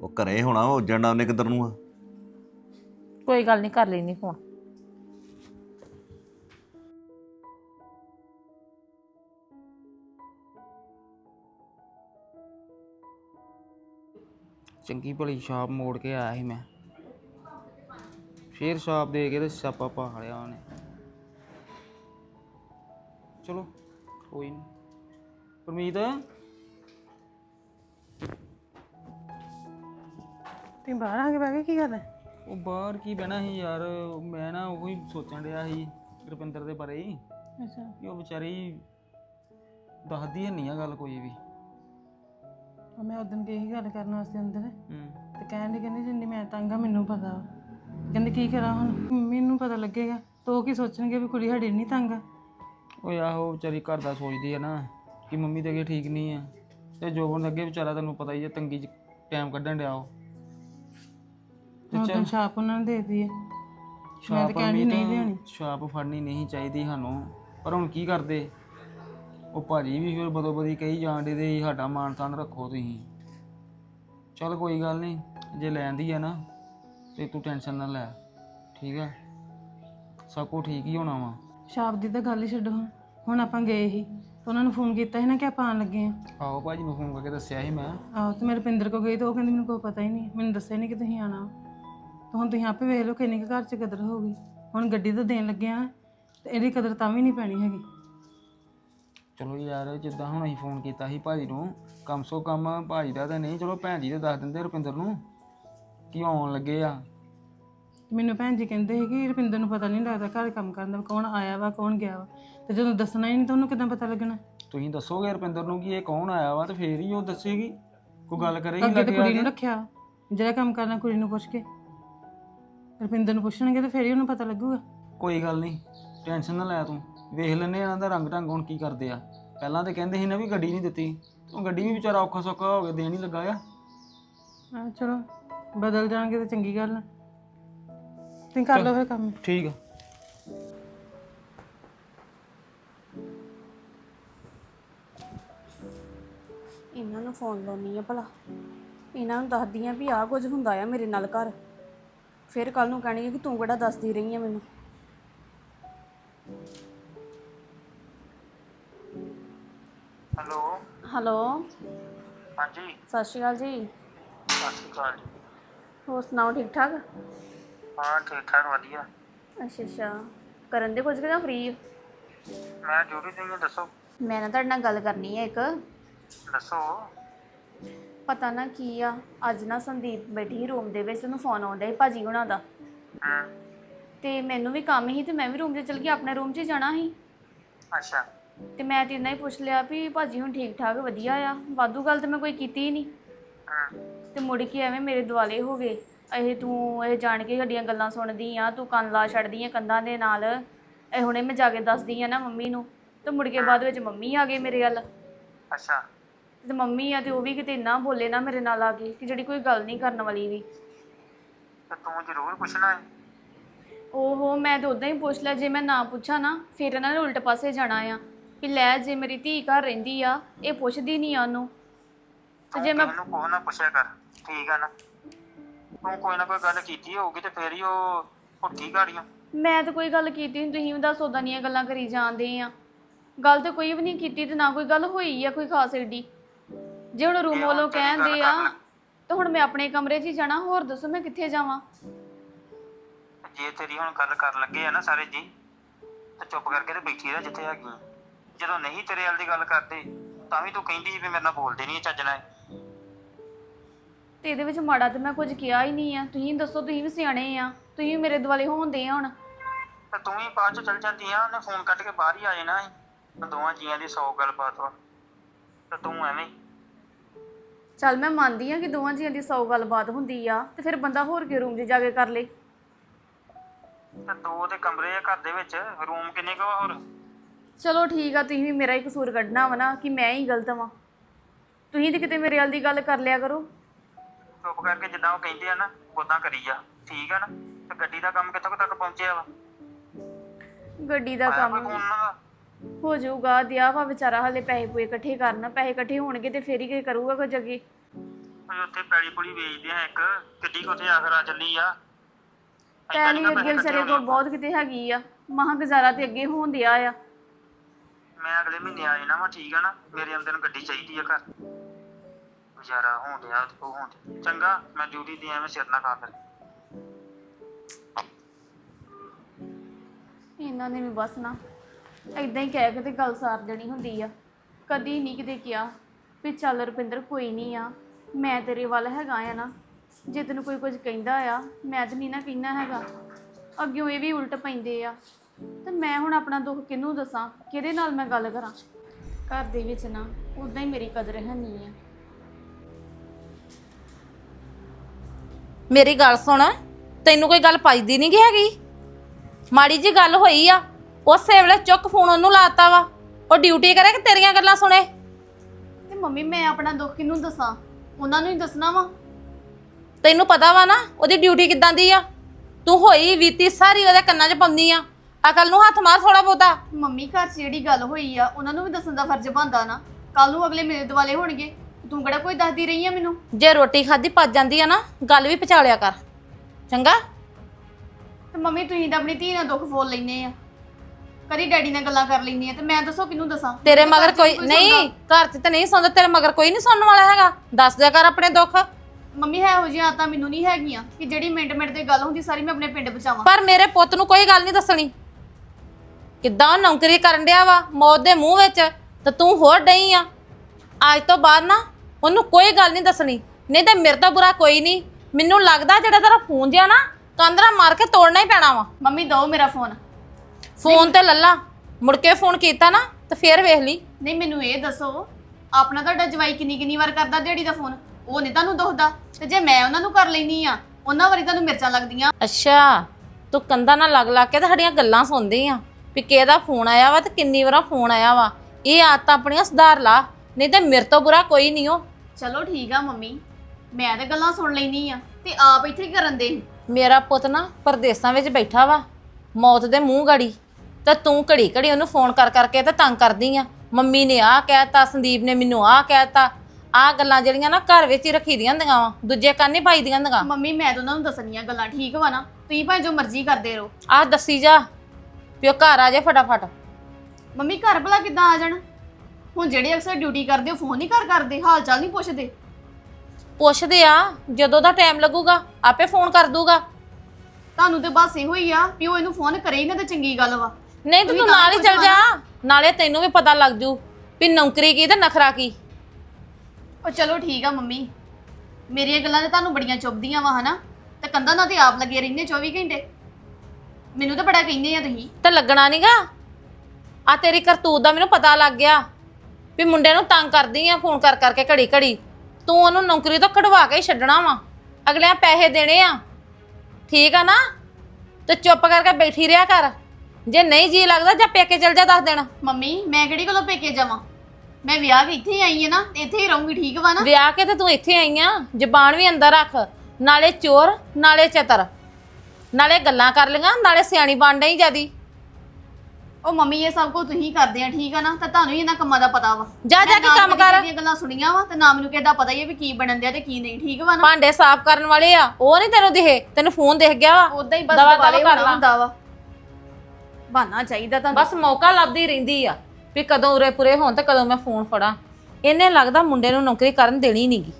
Speaker 4: ਉਹ ਘਰੇ ਹੋਣਾ ਉਹ ਉੱਜੜਨਾ ਉਹਨੇ ਕਿੱਧਰ ਨੂੰ ਆ?
Speaker 1: ਕੋਈ ਗੱਲ ਨਹੀਂ ਕਰ ਲੈਣੀ ਫੋਨ।
Speaker 6: ਚੰਗੀ ਭਲੀ ਛਾਪ ਮੋੜ ਕੇ ਆਇਆ ਸੀ ਮੈਂ। ਫੇਰ ਛਾਪ ਦੇ ਕੇ ਤੇ ਛਾਪਾ ਪਾ ਲਿਆ ਉਹਨੇ। ਚਲੋ। ਕੋਈ ਨਹੀਂ ਪਰਮੀਤ
Speaker 7: ਤੁਸੀਂ ਬਾਹਰ ਆ ਕੇ ਬਹਿ ਗਏ ਕੀ ਗੱਲ ਹੈ?
Speaker 6: ਉਹ ਬਾਹਰ ਕੀ ਬਹਿਣਾ ਸੀ ਯਾਰ ਮੈਂ ਨਾ ਉਹੀ ਸੋਚਣ ਡਿਆ ਸੀ ਰੁਪਿੰਦਰ ਦੇ ਬਾਰੇ। ਹੀ
Speaker 7: ਅੱਛਾ।
Speaker 6: ਕਿ ਉਹ ਵਿਚਾਰੀ ਦੱਸਦੀ ਹੈ ਨਹੀਂ ਆ ਗੱਲ ਕੋਈ ਵੀ।
Speaker 7: ਉਹ ਮੈਂ ਉਦੋਂ ਗਈ ਸੀ ਗੱਲ ਕਰਨ ਵਾਸਤੇ ਅੰਦਰ
Speaker 6: ਹੂੰ।
Speaker 7: ਤੇ ਕਹਿਣ ਦੀ ਕਹਿੰਦੀ ਜਿੰਨੀ ਮੈਂ ਤੰਗ ਆ ਮੈਨੂੰ ਪਤਾ। ਵਾ। ਕਹਿੰਦੀ ਕੀ ਕਰਾਂ ਹੁਣ? ਮੈਨੂੰ ਪਤਾ ਲੱਗੇਗਾ। ਤੋ ਕੀ ਸੋਚਣਗੇ ਵੀ ਕੁੜੀ ਸਾਡੀ ਨਹੀਂ ਤੰਗ ਆ?
Speaker 6: ਉਹ ਆਹੋ ਵਿਚਾਰੀ ਘਰ ਦਾ ਸੋਚਦੀ ਹੈ ਨਾ ਕਿ ਮੰਮੀ ਤੇ ਅੱਗੇ ਠੀਕ ਨਹੀਂ ਆ। ਤੇ ਜੋਬਨ ਅੱਗੇ ਵਿਚਾਰਾ ਤੈਨੂੰ ਪਤਾ ਹੀ ਹੈ ਤੰਗੀ ਚ ਟਾਈਮ ਕੱਢਣ ਡਿਆ ਉਹ।
Speaker 7: ਤਾਂ ਛਾਪ ਉਹਨਾਂ ਨੇ ਦੇ ਦਿੱਤੀ ਹੈ ਮੈਂ ਤਾਂ
Speaker 6: ਵੀ
Speaker 7: ਨਹੀਂ
Speaker 6: ਤਾਂ-
Speaker 7: ਲਿਆਉਣੀ।
Speaker 6: ਛਾਪ ਫੜਨੀ ਨਹੀਂ ਚਾਹੀਦੀ ਸਾਨੂੰ। ਪਰ ਹੁਣ ਕੀ ਕਰਦੇ? ਉਹ ਭਾਜੀ ਵੀ ਫਿਰ ਬਦੋ ਬਦੀ ਕਹੀ ਜਾਂਦੇ ਦੇ ਸਾਡਾ ਮਾਨ ਤਾਨ ਰੱਖੋ ਤੁਸੀਂ। ਚਲ ਕੋਈ ਗੱਲ ਨਹੀਂ ਜੇ ਲੈਂਦੀ ਆ ਨਾ ਤੇ ਤੂੰ ਟੈਨਸ਼ਨ ਨਾ ਲੈ। ਠੀਕ ਹੈ ਸਭ ਕੁਝ ਠੀਕ ਹੀ ਹੋਣਾ ਵਾ।
Speaker 7: ਛਾਪ ਦੀ ਤਾਂ ਗੱਲ ਹੀ ਛੱਡੋ। ਹੁਣ ਹੁਣ ਆਪਾਂ ਗਏ ਸੀ। ਤੇ ਉਹਨਾਂ ਨੂੰ ਫੋਨ ਕੀਤਾ ਸੀ ਨਾ ਕਿ ਆਪਾਂ ਆਉਣ ਲੱਗੇ ਆ
Speaker 6: ਆਹੋ ਭਾਜੀ ਨੂੰ ਫੋਨ ਕਰਕੇ ਦੱਸਿਆ ਸੀ ਮੈਂ।
Speaker 7: ਆਹੋ ਤੇ ਮੇਰੇ ਪਿੰਦਰ ਕੋ ਗਈ ਤੇ ਉਹ ਕਹਿੰਦੀ ਮੈਨੂੰ ਕੋਈ ਪਤਾ ਹੀ ਨਹੀਂ। ਮੈਨੂੰ ਦੱਸਿਆ ਨਹੀਂ ਕਿ ਤੁਸੀਂ ਆਣਾ ਤੇ ਹੁਣ ਤੁਸੀਂ ਆਪੇ ਵੇਖ ਲਓ ਕਿੰਨੀ ਕੁ ਘਰ 'ਚ ਕਦਰ ਹੋ ਗਈ। ਹੁਣ ਗੱਡੀ ਤਾਂ ਦੇਣ ਲੱਗੇ ਆ ਤੇ ਇਹਦੀ ਕਦਰ ਤਾਂ ਵੀ ਨਹੀਂ ਪੈਣੀ ਹੈਗੀ।
Speaker 6: ਚਲੋ ਯਾਰ ਜਿੱਦਾਂ ਹੁਣ ਅਸੀਂ ਫੋਨ ਕੀਤਾ ਸੀ ਭਾਜੀ ਨੂੰ ਕਮ ਸੋ ਕਮ ਭਾਜੀ ਦਾ ਤਾਂ ਨਹੀਂ ਚਲੋ ਭੈਣ ਜੀ ਦੇ ਦੱਸ ਦਿੰਦੇ ਰੁਪਿੰਦਰ ਨੂੰ ਕਿ ਆਉਣ ਲੱਗੇ ਆ।
Speaker 7: ਮੈਨੂੰ ਭੈਣ ਜੀ ਕਹਿੰਦੇ ਸੀ ਕਿ ਰੁਪਿੰਦਰ ਨੂੰ ਪਤਾ ਨਹੀਂ ਲੱਗਦਾ ਘਰ ਕੰਮ ਕਰਨ ਦਾ ਕੌਣ ਆਇਆ ਵਾ ਕੌਣ ਗਿਆ ਵਾ। ਤੇ ਜਦੋਂ ਦੱਸਣਾ ਹੀ ਨਹੀਂ ਤਾਂ ਉਹਨੂੰ ਕਿਦਾਂ ਪਤਾ ਲੱਗਣਾ?
Speaker 6: ਤੁਸੀਂ ਦੱਸੋਗੇ ਰੁਪਿੰਦਰ ਨੂੰ ਕਿ ਇਹ ਕੌਣ ਆਇਆ ਵਾ ਤੇ ਫੇਰ ਹੀ ਉਹ ਦੱਸੇਗੀ? ਕੋਈ ਗੱਲ ਕਰੇਗੀ
Speaker 7: ਅੱਗੇ ਤੇ ਕੁੜੀ ਨੂੰ ਰੱਖਿਆ। ਜਿਹੜਾ ਕੰਮ ਕਰਨਾ ਕੁੜੀ ਨੂੰ ਪੁੱਛ ਕੇ। ਰੁਪਿੰਦਰ ਨੂੰ ਪੁੱਛਣਗੇ ਤੇ ਫੇਰ ਹੀ ਉਹਨੂੰ ਪਤਾ ਲੱਗੂਗਾ।
Speaker 6: ਕੋਈ ਗੱਲ ਨਹੀਂ ਟੈਨਸ਼ਨ ਨਾ ਲੈ ਤੂੰ। ਵੇਖ ਲੈਨੇ ਇਹਨਾਂ ਦਾ ਰੰਗ ਢੰਗ ਹੁਣ ਕੀ ਕਰਦੇ ਆ। ਪਹਿਲਾਂ ਤੇ ਕਹਿੰਦੇ ਸੀ ਨਾ ਵੀ ਗੱਡੀ ਨਹੀਂ ਦਿੱਤੀ। ਉਹ ਗੱਡੀ ਵੀ ਵਿਚਾਰਾ ਔਖਾ ਸੌਖਾ ਹੋ ਕੇ ਦੇਣ ਹੀ ਲੱਗਾ ਆ।
Speaker 7: ਆ ਚਲੋ ਬਦਲ ਜਾਣਗੇ ਤਾਂ ਚੰਗੀ ਗੱਲ ਆ। ਤੁਸੀਂ ਕਰ ਲਓ ਫਿਰ ਕੰਮ।
Speaker 6: ਠੀਕ ਆ।
Speaker 3: ਇਹਨਾਂ ਨੂੰ ਫੋਨ ਲਾਉਣੀ ਆ ਭਲਾ। ਇਹਨਾਂ ਨੂੰ ਦੱਸਦੀ ਆ ਵੀ ਆਹ ਕੁਝ ਹੁੰਦਾ ਆ ਮੇਰੇ ਨਾਲ ਘਰ। ਫਿਰ ਕੱਲ ਨੂੰ ਕਹਿਣਗੇ ਕਿ ਤੂੰ ਕਿਹੜਾ ਦੱਸਦੀ ਰਹੀ ਆ ਮੈਨੂੰ।
Speaker 2: ਹੈਲੋ।
Speaker 3: ਹੈਲੋ।
Speaker 2: ਹਾਂਜੀ।
Speaker 3: ਸਤਿ ਸ਼੍ਰੀ ਅਕਾਲ ਜੀ।
Speaker 2: ਸਤਿ ਸ਼੍ਰੀ ਅਕਾਲ ਜੀ।
Speaker 3: ਹੋਰ ਸੁਣਾਓ ਠੀਕ ਠਾਕ?
Speaker 2: ਹਾਂ ਠੀਕ ਠਾਕ ਵਧੀਆ।
Speaker 3: ਅੱਛਾ ਅੱਛਾ ਕਰਨ ਦੇ ਕੁਝ ਕਿ ਫ੍ਰੀ
Speaker 2: ਮੈਂ ਜੋੜੀ ਸਿੰਘ ਦੱਸੋ।
Speaker 3: ਮੈਂ ਨਾ ਤੁਹਾਡੇ ਨਾਲ ਗੱਲ ਕਰਨੀ ਹੈ ਇੱਕ।
Speaker 2: ਦੱਸੋ।
Speaker 3: ਪਤਾ ਨਾ ਕੀ ਆ ਅੱਜ ਨਾ ਸੰਦੀਪ ਬੈਠੀ ਰੂਮ ਦੇ ਵਿੱਚ ਉਹਨੂੰ ਫੋਨ ਆਉਂਦਾ ਸੀ ਭਾਜੀ ਹੁਣਾਂ ਦਾ।
Speaker 2: ਹੂੰ।
Speaker 3: ਤੇ ਮੈਨੂੰ ਵੀ ਕੰਮ ਸੀ ਤੇ ਮੈਂ ਵੀ ਰੂਮ 'ਚ ਚਲ ਗਈ ਆਪਣੇ ਰੂਮ 'ਚ ਹੀ ਜਾਣਾ ਸੀ।
Speaker 2: ਅੱਛਾ।
Speaker 3: ਤੇ ਮੈਂ ਤੇ ਇੰਨਾ ਹੀ ਪੁੱਛ ਲਿਆ ਵੀ ਭਾਜੀ ਹੁਣ ਠੀਕ ਠਾਕ ਵਧੀਆ ਆ। ਵਾਧੂ ਗੱਲ ਤੇ ਮੈਂ ਕੋਈ ਕੀਤੀ ਹੀ ਨਹੀਂ।
Speaker 2: ਹੂੰ।
Speaker 3: ਤੇ ਮੁੜ ਕੇ ਐਵੇਂ ਮੇਰੇ ਦੁਆਲੇ ਹੋ ਗਏ। ਇਹ ਤੂੰ ਇਹ ਜਾਣ ਕੇ ਸਾਡੀਆਂ ਗੱਲਾਂ ਸੁਣਦੀ ਆ ਤੂੰ ਕੰਨ ਲਾ ਛੱਡਦੀ ਆ ਕੰਧਾਂ ਦੇ ਨਾਲ। ਇਹ ਹੁਣੇ ਮੈਂ ਜਾ ਕੇ ਦੱਸਦੀ ਆ ਨਾ ਮੰਮੀ ਨੂੰ ਤੇ ਮੁੜ ਕੇ ਬਾਅਦ ਵਿੱਚ ਮੰਮੀ ਆ ਗਏ ਮੇਰੇ ਵੱਲ।
Speaker 2: ਅੱਛਾ।
Speaker 3: ਤੇ ਮੰਮੀ ਆ ਤੇ ਉਹ ਵੀ ਕਿਤੇ ਇੰਨਾ ਬੋਲੇ ਨਾ ਮੇਰੇ ਨਾਲ ਆ ਕੇ ਕਿ ਜਿਹੜੀ ਕੋਈ ਗੱਲ ਨਹੀਂ ਕਰਨ ਵਾਲੀ ਵੀ।
Speaker 2: ਤੇ ਤੂੰ ਜ਼ਰੂਰ ਪੁੱਛਣਾ ਹੈ
Speaker 3: ਓਹੋ ਮੈਂ ਤਾਂ ਉਦਾਂ ਹੀ ਪੁੱਛ ਲਿਆ ਜੇ ਮੈਂ ਨਾ ਪੁੱਛਾਂ ਨਾ ਫਿਰ ਇਹਨਾਂ ਨੇ ਉਲਟ ਪਾਸੇ ਜਾਣਾ ਆ। ਵੀ ਲੈ ਜੇ ਮੇਰੀ ਧੀ ਘਰ ਰਹਿੰਦੀ ਆ ਇਹ ਪੁੱਛਦੀ ਨਹੀਂ ਆ ਉਹਨੂੰ। ਤੇ ਜੇ ਮੈਂ
Speaker 2: ਮੈਨੂੰ ਕੋਈ ਨਾ ਪੁੱਛਿਆ ਕਰ ਠੀਕ ਆ ਨਾ? ਤੂੰ ਕੋਈ ਨਾ ਕੋਈ ਗੱਲ ਕੀਤੀ ਹੋਊਗੀ ਤੇ ਫੇਰ ਹੀ ਉਹ ਪੁੱਠੀ ਗਾੜੀਆਂ।
Speaker 3: ਮੈਂ ਤਾਂ ਕੋਈ ਗੱਲ ਕੀਤੀ ਨਹੀਂ ਤੁਸੀਂ ਵੀ ਦੱਸ ਉਦਾਂ ਦੀਆਂ ਗੱਲਾਂ ਕਰੀ ਜਾਂਦੇ ਆ। ਗੱਲ ਤੇ ਕੋਈ ਵੀ ਨਹੀਂ ਕੀਤੀ ਤੇ ਨਾ ਕੋਈ ਗੱਲ ਹੋਈ ਆ ਕੋਈ ਖਾਸ ਏਡੀ। ਜੇ ਹੁਣ ਰੂਮ ਵੱਲੋਂ ਕਹਿੰਦੇ ਆ ਤਾਂ ਹੁਣ ਮੈਂ ਆਪਣੇ ਕਮਰੇ 'ਚ ਹੀ ਜਾਣਾ ਹੋਰ ਦੱਸੋ ਮੈਂ ਕਿੱਥੇ ਜਾਵਾਂ?
Speaker 2: ਜੇ ਤੇਰੀ ਹੁਣ ਗੱਲ ਕਰਨ ਲੱਗੇ ਆ ਨਾ ਸਾਰੇ ਜੀ ਤੇ ਚੁੱਪ ਕਰਕੇ ਤੇ ਬੈਠੀ ਰਹਿ ਜਿੱਥੇ ਹੈਗੀ ਆਂ। ਜਦੋਂ ਨਹੀਂ ਤੇਰੇ ਵੱਲ ਦੀ ਗੱਲ ਕਰਦੇ ਤਾਂ ਵੀ ਤੂੰ ਕਹਿੰਦੀ ਸੀ ਵੀ ਮੇਰੇ ਨਾਲ ਬੋਲਦੇ ਨਹੀਂ ਚੱਜ ਨਾਲ।
Speaker 3: ਤੇ ਇਹਦੇ ਵਿੱਚ ਮਾੜਾ ਤੇ ਮੈਂ ਕੁਝ ਕਿਹਾ ਹੀ ਨਹੀਂ ਆ। ਤੁਸੀਂ ਦੱਸੋ ਤੁਸੀਂ ਵੀ ਸਿਆਣੇ ਆ। ਤੁਸੀਂ ਵੀ ਮੇਰੇ ਦੁਆਲੇ ਹੋਣਦੇ ਆ ਹੁਣ।
Speaker 2: ਤੇ ਤੂੰ ਵੀ ਬਾਅਦ ਚ ਚਲ ਜਾਂਦੀ ਆ ਉਹਨੇ ਫੋਨ ਕੱਟ ਕੇ ਬਾਹਰ ਹੀ ਆ ਜਾਣਾ ਸੀ। ਦੋਵਾਂ ਜੀਆਂ ਦੀ 100 ਗੱਲਬਾਤ ਵਾ। ਤੇ ਤੂੰ ਐਵੇਂ।
Speaker 3: ਚੱਲ ਮੈਂ ਮੰਨਦੀ ਆ ਕਿ ਦੋਵਾਂ ਜੀਆਂ ਦੀ ਸੌ ਗੱਲਬਾਤ ਹੁੰਦੀ ਆ ਤੇ ਫਿਰ ਬੰਦਾ ਹੋਰ ਕਿ ਰੂਮ 'ਚ ਜਾ ਕੇ ਕਰ ਲੇ?
Speaker 2: ਤੇ ਦੋ ਤੇ ਕਮਰੇ ਆ ਘਰ ਦੇ ਵਿੱਚ ਰੂਮ ਕਿੰਨੇ ਕੁ ਹੋਰ?
Speaker 3: ਚਲੋ ਠੀਕ ਆ ਤੁਸੀਂ ਵੀ ਮੇਰਾ ਹੀ ਕਸੂਰ ਕੱਢਣਾ ਵਾ ਨਾ ਕਿ ਮੈਂ ਹੀ ਗਲਤ ਵਾਂ। ਤੁਸੀਂ ਤੇ ਕਿਤੇ ਮੇਰੇ ਵੱਲ ਦੀ ਗੱਲ ਕਰ ਲਿਆ ਕਰੋ।
Speaker 2: ਚੁੱਪ ਕਰਕੇ ਜਿੱਦਾਂ ਉਹ ਕਹਿੰਦੇ ਆ ਨਾ ਉਦਾਂ ਕਰੀ ਜਾ। ਠੀਕ ਆ ਨਾ? ਤੇ ਗੱਡੀ ਦਾ ਕੰਮ ਕਿੱਥੋਂ ਕੁ ਤੱਕ ਪਹੁੰਚਿਆ ਵਾ?
Speaker 3: ਗੱਡੀ ਦਾ
Speaker 2: ਆਇਆ ਕੋਈ
Speaker 3: ਕੰਮ
Speaker 2: ਫੋਨ
Speaker 3: ਹੋ ਜਾਊਗਾ ਦਿਆ ਵਾ ਵਿਚਾਰਾ ਹਲੇ ਪੈਸੇ ਪੂਏ ਇਕੱਠੇ ਕਰਨ ਪੈਸੇ ਇਕੱਠੇ ਹੋਣਗੇ ਤੇ ਫੇਰ ਹੀ ਕੀ ਕਰੂਗਾ ਕੁਝ ਅੱਗੇ।
Speaker 2: ਕੋਈ ਉੱਥੇ ਪੈਲੀ ਪੁਲੀ ਵੇਚਦੇ ਆ ਇੱਕ ਕਿੱਡੀ ਕੁ ਉੱਥੇ ਆਖਰ ਆ ਚੱਲੀ ਆ। ਏਦਾਂ
Speaker 3: ਪੈਲੀ
Speaker 2: ਨੀ
Speaker 3: ਅੱਗੇ
Speaker 2: ਪੈਸੇ
Speaker 3: ਵਿਚਾਰੇ ਕੋਲ। ਬਹੁਤ ਕਿਤੇ ਹੈਗੀ ਆ ਮਹਾ ਗੁਜ਼ਾਰਾ ਤੇ ਅੱਗੇ ਹੋਣ ਦਿਆ ਆ।
Speaker 2: ਮੈਂ ਅਗਲੇ ਮਹੀਨੇ ਆ ਜਾਣਾ ਵਾ ਠੀਕ ਆ ਨਾ? ਮੇਰੇ ਆਉਂਦੇ ਨੂੰ ਗੱਡੀ ਚਾਹੀਦੀ ਆ ਘਰ। ਗੁਜ਼ਾਰਾ ਹੋਣ ਡਿਆ, ਉਹ ਹੋਣ ਡਿਆ। ਚੰਗਾ, ਮੈਂ ਡਿਊਟੀ ਦੀ ਐਵੇਂ ਸਿਰ ਨਾ ਖਾ ਫਿਰ।
Speaker 3: ਇਹਨਾਂ ਨੇ ਵੀ ਬਸ ਨਾ ਐਦਾਂ ਹੀ ਕਹਿ ਕੇ ਤੇ ਗੱਲ ਸਾਰ ਦੇਣੀ ਹੁੰਦੀ ਆ। ਕਦੀ ਨਹੀਂ ਕਿਤੇ ਕਿਹਾ ਵੀ ਚੱਲ ਰੁਪਿੰਦਰ, ਕੋਈ ਨਹੀਂ ਆ।
Speaker 8: ਮੈਂ ਤੇਰੇ ਵੱਲ ਹੈਗਾ ਆ ਨਾ। ਜੇ ਤੈਨੂੰ ਕੋਈ ਕੁਝ ਕਹਿੰਦਾ ਆ, ਮੈਂ ਤੇ ਨਹੀਂ ਨਾ ਕਹਿਣਾ ਹੈਗਾ। ਅੱਗੇ ਇਹ ਵੀ ਉਲਟ ਪੈਂਦੇ ਆ। ਤੇ ਮੈਂ ਹੁਣ ਆਪਣਾ ਦੁੱਖ ਕਿਹਨੂੰ ਦੱਸਾਂ? ਕਿਹਦੇ ਨਾਲ ਮੈਂ ਗੱਲ ਕਰਾਂ? ਘਰ ਦੇ ਵਿੱਚ ਨਾ ਉਦਾਂ ਹੀ ਮੇਰੀ ਕਦਰ ਹੈ ਨਹੀਂ ਆ।
Speaker 1: ਮੇਰੀ ਗੱਲ ਸੁਣ ਤੈਨੂੰ ਕੋਈ ਗੱਲ ਪਾਈਦੀ ਨਹੀਂ ਗਈ ਹੈਗੀ? ਮਾੜੀ ਜੀ ਗੱਲ ਹੋਈ ਆ ਉਸੇ ਵੇਲੇ ਚੁੱਕ ਫੋਨ ਉਹਨੂੰ ਲਾਤਾ ਵਾ। ਉਹ ਡਿਊਟੀ ਕਰੇ ਕਿ ਤੇਰੀਆਂ ਗੱਲਾਂ ਸੁਣੇ?
Speaker 8: ਤੇ ਮੰਮੀ ਮੈਂ ਆਪਣਾ ਦੁੱਖ ਕਿਹਨੂੰ ਦੱਸਾਂ? ਉਹਨਾਂ ਨੂੰ ਹੀ ਦੱਸਣਾ ਵਾ।
Speaker 1: ਤੈਨੂੰ ਪਤਾ ਵਾ ਨਾ ਉਹਦੀ ਡਿਊਟੀ ਕਿੱਦਾਂ ਦੀ ਆ? ਤੂੰ ਹੋਈ ਵੀਤੀ ਸਾਰੀ ਉਹਦੇ ਕੰਨਾਂ 'ਚ ਪਾਉਂਦੀ ਆ। ਅਕਲ ਨੂੰ ਹੱਥ ਮਾਰ ਥੋੜਾ ਬਹੁਤਾ।
Speaker 8: ਮੰਮੀ ਘਰ 'ਚ ਜਿਹੜੀ ਗੱਲ ਹੋਈ ਆ ਉਹਨਾਂ ਨੂੰ ਵੀ ਦੱਸਣ ਦਾ ਫਰਜ਼ ਬਣਦਾ ਨਾ। ਕੱਲ ਨੂੰ ਅਗਲੇ ਮੇਰੇ ਦਿਵਾਲੇ ਹੋਣਗੇ। ਤੂੰ ਕਿਹੜਾ ਕੋਈ ਦੱਸਦੀ ਰਹੀ ਆ ਮੈਨੂੰ?
Speaker 1: ਜੇ ਰੋਟੀ ਖਾਦੀ ਪਚ ਜਾਂਦੀ ਆ ਨਾ ਗੱਲ ਵੀ ਪਚਾ ਲਿਆ ਕਰ। ਚੰਗਾ?
Speaker 8: ਤੇ ਮੰਮੀ ਤੁਸੀਂ ਤਾਂ ਆਪਣੀ ਧੀ ਨਾਲ ਦੁੱਖ ਫੋਲ ਲੈਨੇ ਆ। ਕਦੀ ਡੈਡੀ ਨਾਲ ਗੱਲਾਂ ਕਰ ਲੈਂਦੀ ਆ ਤੇ ਮੈਂ ਦੱਸੋ ਕਿਹਨੂੰ ਦੱਸਾਂ?
Speaker 1: ਤੇਰੇ ਮਗਰ ਕੋਈ ਨਹੀਂ ਘਰ 'ਚ ਤੇ ਨਹੀਂ ਸੁਣਦਾ ਤੇਰੇ ਮਗਰ ਕੋਈ ਨਹੀਂ ਸੁਣਨ ਵਾਲਾ ਹੈਗਾ। ਦੱਸ ਦਿਆ ਕਰ ਆਪਣੇ ਦੁੱਖ।
Speaker 8: ਮੰਮੀ ਹੈ ਹੋ ਜਿਹੀਆਂ ਆਦਤਾਂ ਮੈਨੂੰ ਨਹੀਂ ਹੈਗੀਆਂ ਕਿ ਜਿਹੜੀ ਮਿੰਟ ਮਿੰਟ ਤੇ ਗੱਲ ਹੁੰਦੀ ਸਾਰੀ ਮੈਂ ਆਪਣੇ ਪਿੰਡ ਪਹੁੰਚਾਵਾਂ।
Speaker 1: ਪਰ ਮੇਰੇ ਪੁੱਤ ਨੂੰ ਕੋਈ ਗੱਲ ਨਹੀਂ ਦੱਸਣੀ। ਕਿੱਦਾਂ ਉਹ ਨੌਕਰੀ ਕਰਨ ਡਿਆ ਵਾ ਮੌਤ ਦੇ ਮੂੰਹ ਵਿੱਚ ਤੇ ਤੂੰ ਹੋਰ ਡਈ ਆ। ਅੱਜ ਤੋਂ ਬਾਅਦ ਨਾ ਉਹਨੂੰ ਕੋਈ ਗੱਲ ਨਹੀਂ ਦੱਸਣੀ। ਨਹੀਂ ਤੇ ਮੇਰੇ ਤੋਂ ਬੁਰਾ ਕੋਈ ਨਹੀਂ। ਮੈਨੂੰ ਲੱਗਦਾ ਜਿਹੜਾ ਤੇਰਾ ਫੋਨ ਜਿਆ ਨਾ ਕੰਦਰਾ ਮਾਰ ਕੇ ਤੋੜਨਾ ਹੀ ਪੈਣਾ ਵਾ।
Speaker 8: ਮੰਮੀ ਦੋ ਮੇਰਾ ਫੋਨ।
Speaker 1: ਫੋਨ ਤੇ ਲੱਲਾ ਮੁੜ ਕੇ ਫੋਨ ਕੀਤਾ ਨਾ ਤੇ ਫੇਰ ਵੇਖ ਲਈ।
Speaker 8: ਨਹੀਂ ਮੈਨੂੰ ਇਹ ਦੱਸੋ ਆਪਣਾ ਤੁਹਾਡਾ ਜਵਾਈ ਕਿੰਨੀ ਕਿੰਨੀ ਵਾਰ ਕਰਦਾ ਦਿਹਾੜੀ ਦਾ ਫੋਨ? ਉਹ ਨਹੀਂ ਤੁਹਾਨੂੰ ਦੁਖਦਾ? ਤੇ ਜੇ ਮੈਂ ਉਹਨਾਂ ਨੂੰ ਕਰ ਲੈਨੀ ਆ ਉਹਨਾਂ ਵਾਰੀ ਤੁਹਾਨੂੰ ਮਿਰਚਾਂ ਲੱਗਦੀਆਂ?
Speaker 1: ਅੱਛਾ ਤੂੰ ਕੰਧਾਂ ਨਾਲ ਲੱਗ ਲੱਗ ਕੇ ਤੇ ਸਾਡੀਆਂ ਗੱਲਾਂ ਸੁਣਦੀ ਆ ਵੀ ਕਿਹਦਾ ਫੋਨ ਆਇਆ ਵਾ ਤੇ ਕਿੰਨੀ ਵਾਰ ਫੋਨ ਆਇਆ ਵਾ। ਇਹ ਆਦਤਾਂ ਆਪਣੀਆਂ ਸੁਧਾਰ ਲਾ ਨਹੀਂ ਤੇ ਮੇਰੇ ਤੋਂ ਬੁਰਾ ਕੋਈ ਨਹੀਂ ਹੋ
Speaker 8: ਚਲੋ ਠੀਕ ਆ ਮੰਮੀ ਮੈਂ ਤਾਂ ਗੱਲਾਂ ਸੁਣ ਲੈਨੀ ਆ ਤੇ ਆਪ ਇੱਥੇ ਕੀ ਕਰਨ ਦੇ?
Speaker 1: ਮੇਰਾ ਪੁੱਤ ਨਾ ਪਰਦੇਸਾਂ ਵਿੱਚ ਬੈਠਾ ਵਾ ਮੌਤ ਦੇ ਮੂੰਹ ਗੜੀ ਤੇ ਤੂੰ ਘੜੀ ਘੜੀ ਉਹਨੂੰ ਫੋਨ ਕਰ ਕਰਕੇ ਤੇ ਤੰਗ ਕਰਦੀ ਆ। ਮੰਮੀ ਨੇ ਆਹ ਕਹਿਤਾ ਸੰਦੀਪ ਨੇ ਮੈਨੂੰ ਆਹ ਕਹਿਤਾ ਆਹ ਗੱਲਾਂ ਜਿਹੜੀਆਂ ਨਾ ਘਰ ਵਿੱਚ ਹੀ ਰੱਖੀ ਦੀਆਂ ਹੁੰਦੀਆਂ ਵਾ ਦੂਜੇ ਕੰਨ ਨਹੀਂ ਪਾਈ ਦੀਆਂ ਹੁੰਦੀਆਂ।
Speaker 8: ਮੰਮੀ ਮੈਂ ਤਾਂ ਉਹਨਾਂ ਨੂੰ ਦੱਸਣੀਆਂ ਗੱਲਾਂ ਠੀਕ ਵਾ ਨਾ? ਤੁਸੀਂ ਭਾਵੇਂ ਜੋ ਮਰਜ਼ੀ ਕਰਦੇ ਰਹੋ।
Speaker 1: ਆਹ ਦੱਸੀ ਜਾ ਉਹ ਘਰ ਆ ਜਾ ਫਟਾਫਟ।
Speaker 8: ਮੰਮੀ ਘਰ ਭਲਾ ਕਿੱਦਾਂ ਆ ਜਾਣ? ਹੁਣ ਜਿਹੜੇ ਅਕਸਰ ਡਿਊਟੀ ਕਰਦੇ ਉਹ ਫੋਨ ਨਹੀਂ ਕਰ ਕਰਦੇ ਹਾਲ ਚਾਲ ਨਹੀਂ ਪੁੱਛਦੇ?
Speaker 1: ਪੁੱਛਦੇ ਆ ਜਦੋਂ ਦਾ ਟਾਈਮ ਲੱਗੂਗਾ ਆਪੇ ਫੋਨ ਕਰ ਦੂਗਾ।
Speaker 8: ਤੁਹਾਨੂੰ ਤੇ ਬਸ ਇਹੋ ਹੀ ਆ ਵੀ ਉਹ ਇਹਨੂੰ ਫੋਨ ਕਰੇ ਹੀ ਨਾ ਤੇ ਚੰਗੀ ਗੱਲ ਵਾ।
Speaker 1: ਨਹੀਂ ਤੇ ਨਾਲ ਹੀ ਚੱਲ ਜਾ। ਨਾਲੇ ਤੈਨੂੰ ਵੀ ਪਤਾ ਲੱਗ ਜੂ ਵੀ ਨੌਕਰੀ ਕੀ ਤੇ ਨਖਰਾ ਕੀ।
Speaker 8: ਉਹ ਚਲੋ ਠੀਕ ਆ ਮੰਮੀ। ਮੇਰੀਆਂ ਗੱਲਾਂ ਤੇ ਤੁਹਾਨੂੰ ਬੜੀਆਂ ਚੁੱਭਦੀਆਂ ਵਾ ਹਨਾ? ਤੇ ਕੰਧਾਂ ਨਾਲ ਤੇ ਆਪ ਲੱਗੇ ਰਹਿੰਦੇ 24 ਘੰਟੇ। ਮੈਨੂੰ ਤਾਂ ਬੜਾ ਕਹਿੰਦੇ ਆ ਤੁਸੀਂ।
Speaker 1: ਤੇ ਲੱਗਣਾ ਨਹੀਂਗਾ ਆ ਤੇਰੀ ਕਰਤੂਤ ਦਾ ਮੈਨੂੰ ਪਤਾ ਲੱਗ ਗਿਆ। ਵੀ ਮੁੰਡੇ ਨੂੰ ਤੰਗ ਕਰਦੀ ਆ ਫੋਨ ਕਰ ਕਰਕੇ ਘੜੀ ਘੜੀ। ਤੂੰ ਉਹਨੂੰ ਨੌਕਰੀ ਤੋਂ ਕਢਵਾ ਕੇ ਹੀ ਛੱਡਣਾ ਵਾ। ਅਗਲਿਆਂ ਪੈਸੇ ਦੇਣੇ ਆ। ਠੀਕ ਆ ਨਾ? ਤੇ ਚੁੱਪ ਕਰਕੇ ਬੈਠੀ ਰਿਹਾ ਕਰ। ਜੇ ਨਹੀਂ ਜੀ ਲੱਗਦਾ ਜਾਂ ਪੇਕੇ ਚਲ ਜਾ ਦੱਸ ਦੇਣਾ
Speaker 8: ਮੰਮੀ ਮੈਂ ਕਿਹੜੀ ਗੱਲੋਂ ਪੇਕੇ ਜਾਵਾਂ? ਮੈਂ ਵਿਆਹ ਕੇ ਇੱਥੇ ਹੀ ਆਈ ਹਾਂ ਨਾ ਤੇ ਇੱਥੇ ਹੀ ਰਹੂੰਗੀ ਠੀਕ ਵਾ ਨਾ?
Speaker 1: ਵਿਆਹ ਕੇ ਤੇ ਤੂੰ ਇੱਥੇ ਆਈ ਆ। ਜ਼ਬਾਨ ਵੀ ਅੰਦਰ ਰੱਖ। ਨਾਲੇ ਚੋਰ ਨਾਲੇ ਚਤਰ। ਨਾਲੇ ਗੱਲਾਂ ਕਰ ਲਈਆਂ ਨਾਲੇ ਸਿਆਣੀ ਬਣ ਡਈ ਜਿਆਦੀ
Speaker 8: ਉਹ ਮੰਮੀ ਇਹ ਸਭ ਕੁਝ ਤੁਸੀਂ ਕਰਦੇ ਆ ਠੀਕ ਆ ਨਾ? ਤਾਂ ਤੁਹਾਨੂੰ ਹੀ ਇਹਨਾਂ ਕੰਮਾਂ ਦਾ ਪਤਾ ਵਾ।
Speaker 1: ਜਾ ਜਾ
Speaker 8: ਮੈਂ
Speaker 1: ਕੇ
Speaker 8: ਨਾ
Speaker 1: ਕੰਮ ਕਰ।
Speaker 8: ਗੱਲਾਂ ਸੁਣੀਆਂ ਵਾ? ਤੇ ਨਾ ਮੈਨੂੰ ਕਿਹਦਾ ਪਤਾ ਹੀ ਵੀ ਕੀ ਬਣਨ ਦਿਆ ਤੇ ਕੀ ਨਹੀਂ ਠੀਕ ਵਾ ਨਾ?
Speaker 1: ਭਾਂਡੇ ਸਾਫ਼ ਕਰਨ ਵਾਲੇ ਆ ਉਹ ਨਹੀਂ ਤੈਨੂੰ ਦਿਖੇ ਤੈਨੂੰ ਫੋਨ ਦਿਖ ਗਿਆ ਵਾ।
Speaker 8: ਉਦਾਂ ਹੀ ਬਸ
Speaker 1: ਦਵਾ ਦਵਾ ਕਰ
Speaker 8: ਹੋਣਾ
Speaker 1: ਲਾ।
Speaker 8: ਹੁੰਦਾ ਵਾ। ਬਹਾਨਾ ਚਾਹੀਦਾ ਤੁਹਾਨੂੰ।
Speaker 1: ਬਸ ਮੌਕਾ ਲੱਭਦੀ ਰਹਿੰਦੀ ਆ ਵੀ ਕਦੋਂ ਉਰੇ ਪੂਰੇ ਹੋਣ ਤੇ ਕਦੋਂ ਮੈਂ ਫੋਨ ਫੜਾਂ। ਇਹਨੇ ਲੱਗਦਾ ਮੁੰਡੇ ਨੂੰ ਨੌਕਰੀ ਕਰਨ ਦੇਣੀ ਨਹੀਂਗੀ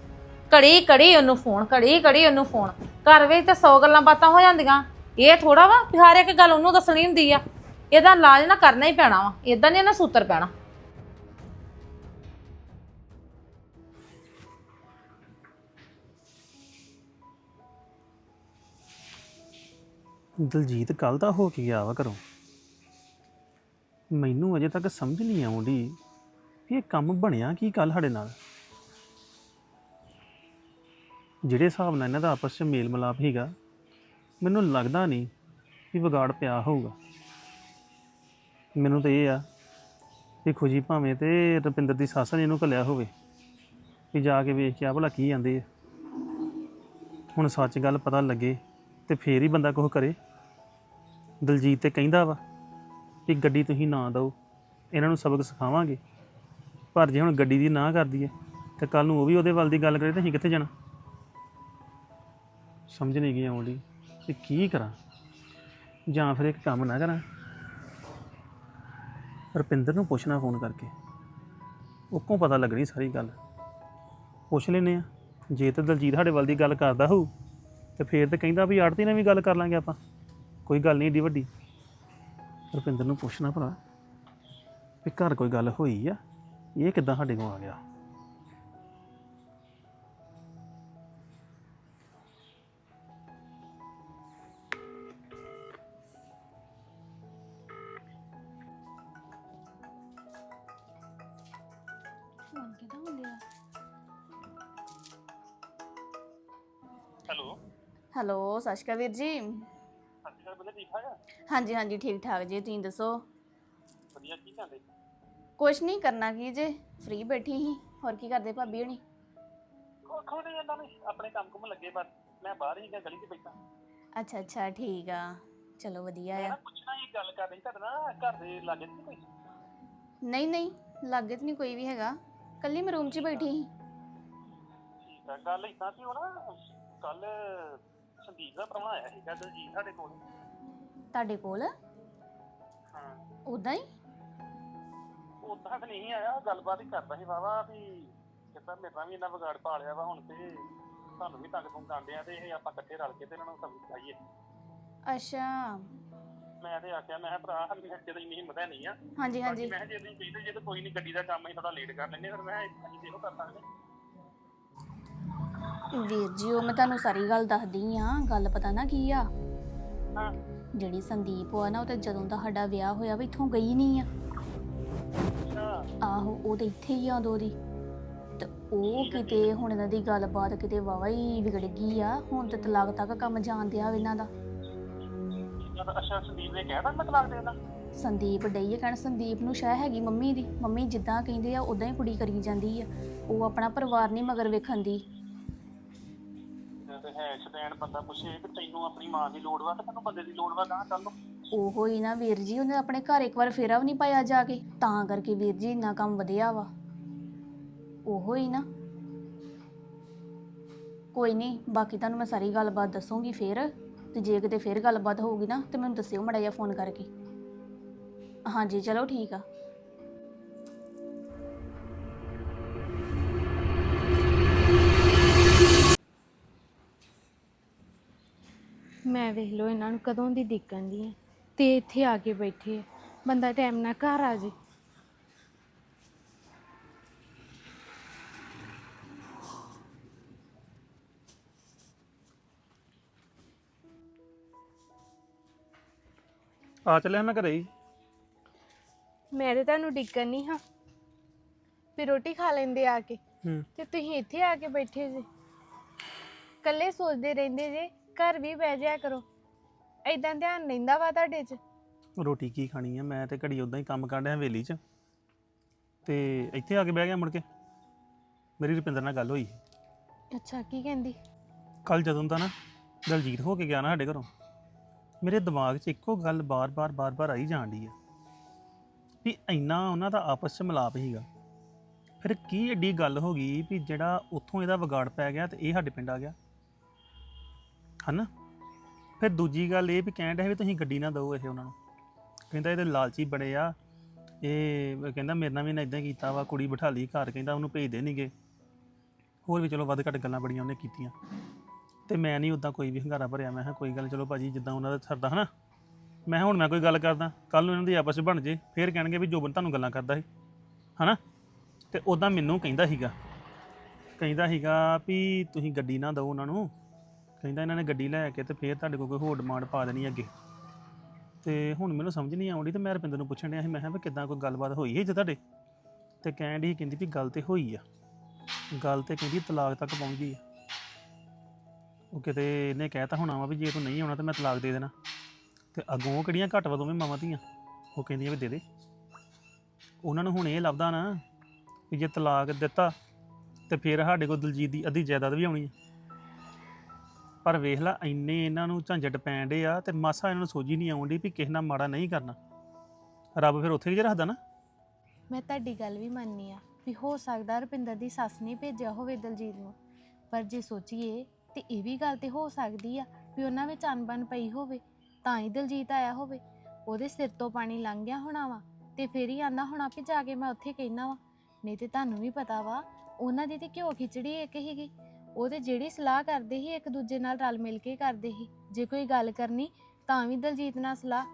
Speaker 1: ਘੜੀ ਘੜੀ ਉਹਨੂੰ ਫੋਨ ਘੜੀ ਘੜੀ ਉਹਨੂੰ ਫੋਨ। ਘਰ ਵਿੱਚ ਤਾਂ 100 ਗੱਲਾਂ ਬਾਤਾਂ ਹੋ ਜਾਂਦੀਆਂ। ਇਹ ਥੋੜਾ ਵਾ ਵੀ ਹਰ ਇੱਕ ਗੱਲ ਉਹਨੂੰ ਦੱਸਣੀ ਹੁੰਦੀ ਆ। ਇਹਦਾ ਇਲਾਜ ਨਾ ਕਰਨਾ ਹੀ ਪੈਣਾ ਵਾ ਇਦਾਂ ਨਹੀਂ ਨਾ ਸੂਤਰ ਪੈਣਾ।
Speaker 2: ਦਲਜੀਤ ਕੱਲ ਦਾ ਹੋ ਕੇ ਗਿਆ ਵਾ ਘਰੋਂ? ਮੈਨੂੰ ਅਜੇ ਤੱਕ ਸਮਝ ਨਹੀਂ ਆਉਂਦੀ ਵੀ ਇਹ ਕੰਮ ਬਣਿਆ ਕੀ ਕੱਲ ਸਾਡੇ ਨਾਲ। ਜਿਹੜੇ ਹਿਸਾਬ ਨਾਲ ਇਹਨਾਂ ਦਾ ਆਪਸ 'ਚ ਮੇਲ ਮਿਲਾਪ ਹੀਗਾ, ਮੈਨੂੰ ਲੱਗਦਾ ਨਹੀਂ ਵੀ ਵਿਗਾੜ ਪਿਆ ਹੋਊਗਾ। ਮੈਨੂੰ ਤਾਂ ਇਹ ਆ ਵੀ ਖੁਸ਼ੀ ਭਾਵੇਂ ਤੇ ਰੁਪਿੰਦਰ ਦੀ ਸੱਸ ਨੇ ਇਹਨੂੰ ਘੱਲਿਆ ਹੋਵੇ, ਵੀ ਜਾ ਕੇ ਵੇਖ ਕੇ ਆ ਭਲਾ ਕੀ ਜਾਂਦੇ ਆ। ਹੁਣ ਸੱਚ ਗੱਲ ਪਤਾ ਲੱਗੇ ਤੇ ਫੇਰ ਹੀ ਬੰਦਾ ਕੁਝ ਕਰੇ। ਦਲਜੀਤ ਤੇ ਕਹਿੰਦਾ ਵਾ ਕਿ ਗੱਡੀ ਤੁਸੀਂ ਨਾ ਦਿਓ, ਇਹਨਾਂ ਨੂੰ ਸਬਕ ਸਿਖਾਵਾਂਗੇ। ਪਰ ਜੇ ਹੁਣ ਗੱਡੀ ਦੀ ਨਾ ਕਰਦੀ ਹੈ ਤੇ ਕੱਲ ਨੂੰ ਉਹ ਵੀ ਉਹਦੇ ਵੱਲ ਦੀ ਗੱਲ ਕਰੇ ਤਾਂ ਅਸੀਂ ਕਿੱਥੇ ਜਾਣਾ? ਸਮਝ ਨਹੀਂ ਗਈ ਆਉਂਦੀ ਕਿ ਕੀ ਕਰਾਂ। ਜਾਂ ਫਿਰ ਇੱਕ ਕੰਮ ਨਾ ਕਰਾਂ। ਰੁਪਿੰਦਰ ਨੂੰ ਪੁੱਛਣਾ ਫੋਨ ਕਰਕੇ। ਉਹ ਪਤਾ ਲੱਗਣੀ ਸਾਰੀ ਗੱਲ। ਪੁੱਛ ਲੈਨੇ ਆ ਜੇ ਤੇ ਦਲਜੀਤ ਸਾਡੇ ਵੱਲ ਦੀ ਗੱਲ ਕਰਦਾ ਹੋਊ, ਤੇ ਫੇਰ ਤੇ ਕਹਿੰਦਾ ਵੀ ਆੜਤੀ ਨਾਲ ਵੀ ਗੱਲ ਕਰ ਲਾਂਗੇ ਆਪਾਂ। ਕੋਈ ਗੱਲ ਨਹੀਂ ਏਡੀ ਵੱਡੀ। ਰੁਪਿੰਦਰ ਨੂੰ ਪੁੱਛਣਾ ਭਲਾ ਵੀ ਘਰ ਕੋਈ ਗੱਲ ਹੋਈ ਆ? ਇਹ ਕਿੱਦਾਂ ਸਾਡੇ ਕੋਲ ਆ ਗਿਆ?
Speaker 3: ਫੋਨ ਕਿਹਦਾ ਹੁੰਦਿਆ
Speaker 2: ਹੈਲੋ।
Speaker 3: ਹੈਲੋ ਸਤਿ ਸ਼੍ਰੀ ਅਕਾਲ ਵੀਰ ਜੀ।
Speaker 2: ਹਾਂਜੀ ਸਰ ਬੰਦੇ ਠੀਕ ਠਾਕ ਆ?
Speaker 3: ਹਾਂਜੀ ਹਾਂਜੀ ਠੀਕ ਠਾਕ ਜੀ ਤੁਸੀਂ ਦੱਸੋ?
Speaker 2: ਵਧੀਆ ਕੀ ਕਰਦੇ?
Speaker 3: ਕੁਛ ਨਹੀਂ ਕਰਨਾ ਕੀ ਜੇ ਫ੍ਰੀ ਬੈਠੀ ਸੀ। ਹੋਰ ਕੀ ਕਰਦੇ ਭਾਬੀ ਹਣੀ?
Speaker 2: ਖੋ ਨਹੀਂ ਜਾਂਦਾ ਨਹੀਂ ਆਪਣੇ ਕੰਮ ਕੁਮ ਲੱਗੇ ਬਸ ਮੈਂ ਬਾਹਰ ਹੀ ਗਲੀ 'ਚ ਬੈਠਾ।
Speaker 3: ਅੱਛਾ ਅੱਛਾ ਠੀਕ ਆ ਚਲੋ ਵਧੀਆ
Speaker 2: ਮੈਂ
Speaker 3: ਆ।
Speaker 2: ਨਾ ਪੁੱਛਣਾ ਇਹ ਗੱਲ ਕਰ ਰਹੀ ਤੁਹਾਡੇ ਨਾਲ ਘਰ ਦੇ ਲਾਗੇ ਨਹੀਂ ਕੋਈ?
Speaker 3: ਨਹੀਂ ਨਹੀਂ ਲਾਗੇ ਤੇ ਨਹੀਂ ਕੋਈ ਵੀ ਹੈਗਾ। ਕੱਲੀ ਮੈਂ ਰੂਮ 'ਚ ਹੀ ਬੈਠੀ ਸੀ।
Speaker 2: ਆ ਗੱਲ ਇਦਾਂ ਸੀ ਨਾ ਕੱਲ ਸੰਦੀਪ ਦਾ ਪ੍ਰਾਹੁਣਾ ਆਇਆ ਸੀਗਾ ਦਲਜੀਤ ਸਾਡੇ ਕੋਲ।
Speaker 3: ਤੁਹਾਡੇ ਕੋਲ?
Speaker 2: ਹਾਂ।
Speaker 3: ਉਦਾਂ ਹੀ?
Speaker 2: ਉਦਾਂ ਤਾਂ ਨਹੀਂ ਆਇਆ ਗੱਲਬਾਤ ਹੀ ਕਰਦਾ ਸੀ ਵਾਵਾ ਵੀ ਕਿਤਾ ਮੇਰੇ ਵੀ ਇੰਨਾ ਵਿਗਾੜ ਪਾ ਲਿਆ ਵਾ ਹੁਣ ਤੇ ਤੁਹਾਨੂੰ ਵੀ ਤੰਗ ਤੁੰਗ ਕਰਦੇ ਆ ਤੇ ਇਹ ਆਪਾਂ ਇਕੱਠੇ ਰਲ ਕੇ ਤੇ ਇਹਨਾਂ ਨੂੰ ਸਬਜ਼ੀ ਖਾਈਏ
Speaker 3: ਅੱਛਾ।
Speaker 2: ਮੈਂ ਤੇ ਆਖਿਆ ਮੈਂ ਕਿਹਾ ਭਰਾ ਹਲ ਮੇਰੇ ਤੇ ਇੰਨੀ ਹਿੰਮਤ ਹੈ ਨਹੀਂ ਆ।
Speaker 3: ਹਾਂਜੀ ਹਾਂਜੀ।
Speaker 2: ਮੈਂ ਕਿਹਾ ਜੇ ਤੁਸੀਂ ਕਹਿੰਦੇ ਜੇ ਤਾਂ ਕੋਈ ਨਹੀਂ ਗੱਡੀ ਦਾ ਕੰਮ ਅਸੀਂ ਥੋੜਾ ਲੇਟ ਕਰ ਲੈਂਦੇ ਫਿਰ ਮੈਂ ਕਿਹਾ ਅਸੀਂ ਦੇਖੋ ਕਰ ਸਕਦੇ
Speaker 3: ਵੀਰ ਜੀ ਉਹ ਮੈਂ ਤੁਹਾਨੂੰ ਸਾਰੀ ਗੱਲ ਦੱਸਦੀ ਆ ਗੱਲ ਪਤਾ ਨਾ ਕੀ ਆ?
Speaker 2: ਹਾਂ।
Speaker 3: ਜਿਹੜੀ ਸੰਦੀਪ ਆ ਨਾ ਉਹ ਤੇ ਜਦੋਂ ਦਾ ਸਾਡਾ ਵਿਆਹ ਹੋਇਆ ਵਾ ਇੱਥੋਂ ਗਈ ਨਹੀਂ ਆ।
Speaker 2: ਅੱਛਾ।
Speaker 3: ਆਹੋ ਉਹ ਤੇ ਇੱਥੇ ਹੀ ਆ ਉਦੋਂ ਦੀ। ਤੇ ਉਹ ਕਿਤੇ ਹੁਣ ਇਹਨਾਂ ਦੀ ਗੱਲਬਾਤ ਕਿਤੇ ਵਾਵਾ ਹੀ ਵਿਗੜ ਗਈ ਆ ਹੁਣ ਤੇ ਤਲਾਕ ਤੱਕ ਕੰਮ ਜਾਣ ਦਿਆ ਇਹਨਾਂ ਦਾ।
Speaker 2: ਅੱਛਾ ਸੰਦੀਪ ਨੇ ਕਹਿਤਾ ਮੈਂ ਤਲਾਕ ਦੇਣਾ
Speaker 3: ਸੰਦੀਪ ਡਈ ਕਹਿਣ ਸੰਦੀਪ ਨੂੰ ਸ਼ਾਇ ਹੈਗੀ ਮੰਮੀ ਦੀ। ਮੰਮੀ ਜਿੱਦਾਂ ਕਹਿੰਦੇ ਆ ਉਦਾਂ ਹੀ ਕੁੜੀ ਕਰੀ ਜਾਂਦੀ ਆ। ਉਹ ਆਪਣਾ ਪਰਿਵਾਰ ਨਹੀਂ ਮਗਰ ਵੇਖਣ ਦੀ।
Speaker 2: ਤੇ ਹੈ ਸ਼ਦੈਨ ਬੰਦਾ ਪੁੱਛੇ ਕਿ ਤੈਨੂੰ ਆਪਣੀ ਮਾਂ ਦੀ ਲੋੜ ਵਾ ਤੇ ਤੈਨੂੰ ਬੰਦੇ ਦੀ ਲੋੜ ਵਾ ਗਾਂ ਕੱਲ ਨੂੰ
Speaker 3: ਉਹੋ ਹੀ ਨਾ ਵੀਰ ਜੀ ਉਹਨੇ ਆਪਣੇ ਘਰ ਇੱਕ ਵਾਰ ਫੇਰਾ ਵੀ ਨਹੀਂ ਪਾਇਆ ਜਾ ਕੇ। ਤਾਂ ਕਰਕੇ ਵੀਰ ਜੀ ਇੰਨਾ ਕੰਮ ਵਧਿਆ ਵਾ। ਉਹੋ ਹੀ ਨਾ। ਕੋਈ ਨਹੀਂ ਬਾਕੀ ਤੁਹਾਨੂੰ ਮੈਂ ਸਾਰੀ ਗੱਲਬਾਤ ਦੱਸੂਗੀ ਫੇਰ। ਤੇ ਜੇ ਕਿਤੇ ਫੇਰ ਗੱਲਬਾਤ ਹੋਊਗੀ ਨਾ, ਤੇ ਮੈਨੂੰ ਦੱਸਿਓ ਮੜਾ ਜਿਹਾ ਫੋਨ ਕਰਕੇ। ਹਾਂਜੀ, ਚਲੋ ਠੀਕ ਆ।
Speaker 9: ਮੈਂ ਵੇਖ ਲਓ ਇਹਨਾਂ ਨੂੰ ਕਦੋਂ ਦੀ ਡਿੱਕਣ ਦੀ ਹੈ ਤੇ ਇੱਥੇ ਆ ਕੇ ਬੈਠੇ ਆ। ਬੰਦਾ ਟਾਈਮ ਨਾਲ ਘਰ ਆ ਜੇ।
Speaker 2: ਆ ਚੱਲਿਆ ਮੈਂ ਘਰੇ ਹੀ।
Speaker 9: ਮੈਂ ਤੇ ਤੁਹਾਨੂੰ ਡਿੱਕਣ ਨਹੀਂ ਹਾਂ। ਫਿਰ ਰੋਟੀ ਖਾ ਲੈਂਦੇ ਆ ਕੇ।
Speaker 2: ਹੂੰ।
Speaker 9: ਤੇ ਤੁਸੀਂ ਇੱਥੇ ਆ ਕੇ ਬੈਠੇ ਜੇ। ਕੱਲੇ ਸੋਚਦੇ ਰਹਿੰਦੇ ਜੇ ਘਰ ਵੀ ਬਹਿ ਜਾਇਆ ਕਰੋ। ਐਦਾਂ ਧਿਆਨ ਰਹਿੰਦਾ ਵਾ ਤੁਹਾਡੇ 'ਚ।
Speaker 2: ਰੋਟੀ ਕੀ ਖਾਣੀ ਆ? ਮੈਂ ਤੇ ਘੜੀ ਉਦਾਂ ਹੀ ਕੰਮ ਕਰ ਰਿਹਾ ਹਵੇਲੀ 'ਚ। ਤੇ ਇੱਥੇ ਆ ਕੇ ਬਹਿ ਗਿਆ ਮੁੜ ਕੇ। ਮੇਰੀ ਰੁਪਿੰਦਰ ਨਾਲ ਗੱਲ ਹੋਈ।
Speaker 9: ਅੱਛਾ ਕੀ ਕਹਿੰਦੀ?
Speaker 2: ਕੱਲ ਜਦੋਂ ਦਾ ਨਾ ਦਲਜੀਤ ਹੋ ਕੇ ਗਿਆ ਨਾ ਸਾਡੇ ਘਰੋਂ। ਮੇਰੇ ਦਿਮਾਗ 'ਚ ਇੱਕੋ ਗੱਲ ਬਾਰ-ਬਾਰ ਬਾਰ-ਬਾਰ ਆਈ ਜਾਂਦੀ ਆ ਵੀ ਇੰਨਾ ਉਹਨਾਂ ਦਾ ਆਪਸ 'ਚ ਮਿਲਾਪ ਹੀਗਾ ਫਿਰ ਕੀ ਏਡੀ ਗੱਲ ਹੋ ਗਈ ਵੀ ਜਿਹੜਾ ਉੱਥੋਂ ਇਹਦਾ ਵਿਗਾੜ ਪੈ ਗਿਆ ਤੇ ਇਹ ਸਾਡੇ ਪਿੰਡ ਆ ਗਿਆ? ਹਨਾ? ਫਿਰ ਦੂਜੀ ਗੱਲ ਇਹ ਵੀ ਕਹਿਣ ਡਿਆ ਵੀ ਤੁਸੀਂ ਗੱਡੀ ਨਾ ਦਿਓ ਇਹ ਉਹਨਾਂ ਨੂੰ। ਕਹਿੰਦਾ ਇਹਦੇ ਲਾਲਚੀ ਬੜੇ ਆ। ਇਹ ਕਹਿੰਦਾ ਮੇਰੇ ਨਾਲ ਵੀ ਨਾ ਇਦਾਂ ਕੀਤਾ ਵਾ, ਕੁੜੀ ਬਿਠਾ ਲਈ ਘਰ, ਕਹਿੰਦਾ ਉਹਨੂੰ ਭੇਜਦੇ ਨਹੀਂਗੇ ਹੋਰ ਵੀ ਚਲੋ ਵੱਧ ਘੱਟ ਗੱਲਾਂ ਬੜੀਆਂ ਉਹਨੇ ਕੀਤੀਆਂ। ਤੇ ਮੈਂ ਨਹੀਂ ਉਦਾਂ ਕੋਈ ਵੀ ਹੰਗਾਰਾ ਭਰਿਆ। ਮੈਂ ਕਿਹਾ ਕੋਈ ਗੱਲ ਨੀ, ਚਲੋ ਭਾਜੀ ਜਿੱਦਾਂ ਉਹਨਾਂ ਦਾ ਸਰਦਾ ਹਨਾ। ਮੈਂ ਕਿਹਾ ਹੁਣ ਮੈਂ ਕੋਈ ਗੱਲ ਕਰਦਾ। ਕੱਲ ਨੂੰ ਇਹਨਾਂ ਦੀ ਆਪਸ 'ਚ ਬਣ ਜੇ ਫੇਰ ਕਹਿਣਗੇ ਵੀ ਜੋਬਨ ਤੁਹਾਨੂੰ ਗੱਲਾਂ ਕਰਦਾ ਸੀ ਹਨਾ। ਤੇ ਉਦਾਂ ਮੈਨੂੰ ਕਹਿੰਦਾ ਸੀਗਾ ਕਹਿੰਦਾ ਸੀਗਾ ਵੀ ਤੁਸੀਂ ਗੱਡੀ ਨਾ ਦਿਓ ਉਹਨਾਂ ਨੂੰ। ਕਹਿੰਦਾ ਇਹਨਾਂ ਨੇ ਗੱਡੀ ਲੈ ਕੇ ਤੇ ਫੇਰ ਤੁਹਾਡੇ ਕੋਲ ਕੋਈ ਹੋਰ ਡਿਮਾਂਡ ਪਾ ਦੇਣੀ ਅੱਗੇ। ਤੇ ਹੁਣ ਮੈਨੂੰ ਸਮਝ ਨਹੀਂ ਆਉਂਦੀ ਤੇ ਮੈਂ ਰਪਿੰਦਰ ਨੂੰ ਪੁੱਛਣ ਡਿਆ ਸੀ ਮੈਂ ਕਿਹਾ ਵੀ ਕਿੱਦਾਂ ਕੋਈ ਗੱਲਬਾਤ ਹੋਈ ਹੈ ਜੇ ਤੁਹਾਡੇ? ਤੇ ਕਹਿਣ ਡਈ ਕਹਿੰਦੀ ਵੀ ਗੱਲ ਤੇ ਹੋਈ ਆ। ਗੱਲ ਤੇ ਕਹਿੰਦੀ ਤਲਾਕ ਤੱਕ ਪਹੁੰਚ ਗਈ ਆ। ਉਹ ਕਿਤੇ ਇਹਨੇ ਕਹਿਤਾ ਹੋਣਾ ਵਾ ਵੀ ਜੇ ਤੂੰ ਨਹੀਂ ਆਉਣਾ ਤਾਂ ਮੈਂ ਤਲਾਕ ਦੇ ਦੇਣਾ। ਤੇ ਅੱਗੋਂ ਉਹ ਕਿਹੜੀਆਂ ਘੱਟ ਵਾ ਦੋਵੇਂ ਮਾਵਾਂ ਧੀਆਂ? ਉਹ ਕਹਿੰਦੀਆਂ ਵੀ ਦੇ ਦੇ। ਉਹਨਾਂ ਨੂੰ ਹੁਣ ਇਹ ਲੱਭਦਾ ਨਾ ਵੀ ਜੇ ਤਲਾਕ ਦਿੱਤਾ ਤੇ ਫਿਰ ਸਾਡੇ ਕੋਲ ਦਲਜੀਤ ਦੀ ਅੱਧੀ ਜਾਇਦਾਦ ਵੀ ਆਉਣੀ ਹੈ ਪਰ ਵੇਖ ਲੈ, ਇੰਨੇ ਇਹਨਾਂ ਨੂੰ ਝੰਜਟ ਪੈਣ ਡੇ ਆ ਤੇ ਮਾਸਾ ਇਹਨਾਂ ਨੂੰ ਸੋਝੀ ਨਹੀਂ ਆਉਂਦੀ ਵੀ ਕਿਸੇ ਨਾਲ ਮਾੜਾ ਨਹੀਂ ਕਰਨਾ। ਰੱਬ ਫਿਰ ਉੱਥੇ ਹੀ ਰੱਖਦਾ ਨਾ।
Speaker 9: ਮੈਂ ਤੁਹਾਡੀ ਗੱਲ ਵੀ ਮੰਨਨੀ ਆ ਵੀ ਹੋ ਸਕਦਾ ਰੁਪਿੰਦਰ ਦੀ ਸੱਸ ਨੇ ਭੇਜਿਆ ਹੋਵੇ ਦਲਜੀਤ ਨੂੰ। ਪਰ ਜੇ ਸੋਚੀਏ ਤੇ ਇਹ ਵੀ ਗੱਲ ਤੇ ਹੋ ਸਕਦੀ ਆ ਵੀ ਉਹਨਾਂ ਵਿੱਚ ਅਣਬਣ ਪਈ ਹੋਵੇ, ਤਾਂ ਹੀ ਦਲਜੀਤ ਆਇਆ ਹੋਵੇ। ਉਹਦੇ ਸਿਰ ਤੋਂ ਪਾਣੀ ਲੰਘ ਗਿਆ ਹੋਣਾ ਵਾ ਤੇ ਫੇਰ ਹੀ ਆਂਦਾ ਹੋਣਾ ਵੀ ਜਾ ਕੇ ਮੈਂ ਉੱਥੇ ਕਹਿਣਾ ਵਾ। ਨਹੀਂ ਤੇ ਤੁਹਾਨੂੰ ਵੀ ਪਤਾ ਵਾ, ਉਹਨਾਂ ਦੀ ਤੇ ਘਿਓ ਖਿਚੜੀ ਇੱਕ ਹੀਗੀ ਉਹ ਤੇ ਜਿਹੜੀ ਸਲਾਹ ਕਰਦੇ ਸੀ, ਇੱਕ ਦੂਜੇ ਨਾਲ ਰਲ ਮਿਲ ਕੇ ਕਰਦੇ ਸੀ। ਜੇ ਕੋਈ ਗੱਲ ਕਰਨੀ, ਤਾਂ ਵੀ ਦਲਜੀਤ ਨਾਲ ਸਲਾਹ।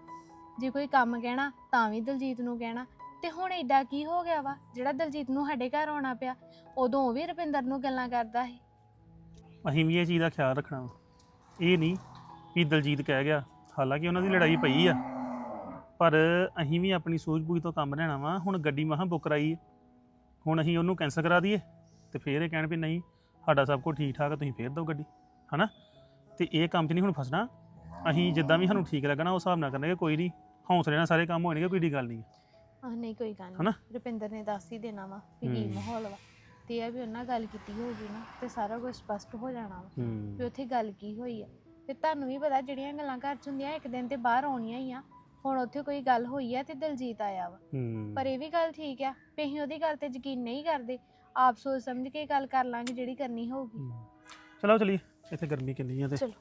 Speaker 9: ਜੇ ਕੋਈ ਕੰਮ ਕਹਿਣਾ, ਤਾਂ ਵੀ ਦਲਜੀਤ ਨੂੰ ਕਹਿਣਾ। ਤੇ ਹੁਣ ਏਡਾ ਕੀ ਹੋ ਗਿਆ ਵਾ, ਜਿਹੜਾ ਦਲਜੀਤ ਨੂੰ ਸਾਡੇ ਘਰ ਆਉਣਾ ਪਿਆ, ਉਦੋਂ ਉਹ ਵੀ ਰੁਪਿੰਦਰ ਨੂੰ ਗੱਲਾਂ ਕਰਦਾ ਸੀ।
Speaker 2: ਅਸੀਂ ਵੀ ਇਹ ਚੀਜ਼ ਦਾ ਖਿਆਲ ਰੱਖਣਾ ਵਾ। ਇਹ ਨਹੀਂ ਵੀ ਦਲਜੀਤ ਕਹਿ ਗਿਆ ਹਾਲਾਂਕਿ ਉਹਨਾਂ ਦੀ ਲੜਾਈ ਪਈ ਆ ਪਰ ਅਸੀਂ ਵੀ ਆਪਣੀ ਸੂਝ-ਬੂਝ ਤੋਂ ਕੰਮ ਲੈਣਾ ਵਾ ਹੁਣ ਗੱਡੀ ਮਹਾਂ ਬੁੱਕ ਕਰਾਈ ਹੈ। ਹੁਣ ਅਸੀਂ ਉਹਨੂੰ ਕੈਂਸਲ ਕਰਾ ਦਈਏ ਤੇ ਫੇਰ ਇਹ ਕਹਿਣ ਵੀ ਨਹੀਂ ਸਾਡਾ ਸਭ ਕੁਝ ਠੀਕ ਠਾਕ ਆ ਤੁਸੀਂ ਫੇਰ ਦਿਓ ਗੱਡੀ ਹਨਾ ਤੇ ਇਹ ਕੰਮ 'ਚ ਨਹੀਂ ਹੁਣ ਫਸਣਾ ਅਸੀਂ ਜਿੱਦਾਂ ਵੀ ਸਾਨੂੰ ਠੀਕ ਲੱਗਣਾ ਉਸ ਹਿਸਾਬ ਨਾਲ ਕਰਾਂਗੇ ਕੋਈ ਨਹੀਂ ਹੌਸਲੇ ਨਾਲ ਸਾਰੇ ਕੰਮ ਹੋਣਗੇ ਕੋਈ ਡੀ ਗੱਲ ਨਹੀਂ
Speaker 9: ਆਹ ਨਹੀਂ ਕੋਈ ਗੱਲ
Speaker 2: ਹਨਾ?
Speaker 9: ਨਹੀਂ ਰੁਪਿੰਦਰ ਨੇ ਦੱਸ ਹੀ ਦੇਣਾ ਵਾ ਵੀ ਕੀ
Speaker 2: ਹੂੰ।
Speaker 9: ਮਾਹੌਲ ਵਾ ਤੇ ਇਹ ਆ ਵੀ ਉਹਨਾਂ ਗੱਲ ਕੀਤੀ ਹੋਊਗੀ ਨਾ ਤੇ ਸਾਰਾ ਕੁਝ ਸਪਸ਼ਟ ਹੋ ਜਾਣਾ ਵਾ ਵੀ
Speaker 2: ਹੂੰ
Speaker 9: ਉੱਥੇ ਗੱਲ ਕੀ ਹੋਈ ਆ। ਤੇ ਤੁਹਾਨੂੰ ਵੀ ਪਤਾ ਜਿਹੜੀਆਂ ਗੱਲਾਂ ਘਰ ਚ ਹੁੰਦੀਆਂ ਇੱਕ ਦਿਨ ਤੇ ਬਾਹਰ ਆਉਣੀਆਂ ਹੀ ਆ। ਹੁਣ ਉੱਥੇ ਕੋਈ ਗੱਲ ਹੋਈ ਆ ਤੇ ਦਲਜੀਤ ਆਇਆ ਵਾ।
Speaker 2: ਹੂੰ।
Speaker 9: ਪਰ ਇਹ ਵੀ ਗੱਲ ਠੀਕ ਆ ਵੀ ਅਸੀਂ ਉਹਦੀ ਗੱਲ ਤੇ ਯਕੀਨ ਨਹੀਂ ਕਰਦੇ। ਆਪ ਸੋਚ ਸਮਝ ਕੇ ਗੱਲ ਕਰ ਲਾਂਗੇ ਜਿਹੜੀ ਕਰਨੀ ਹੋਊਗੀ।
Speaker 2: ਚਲੋ ਚਲੀਏ ਇੱਥੇ ਗਰਮੀ ਕਿੰਨੀ ਆ ਤੇ।
Speaker 9: ਚਲੋ।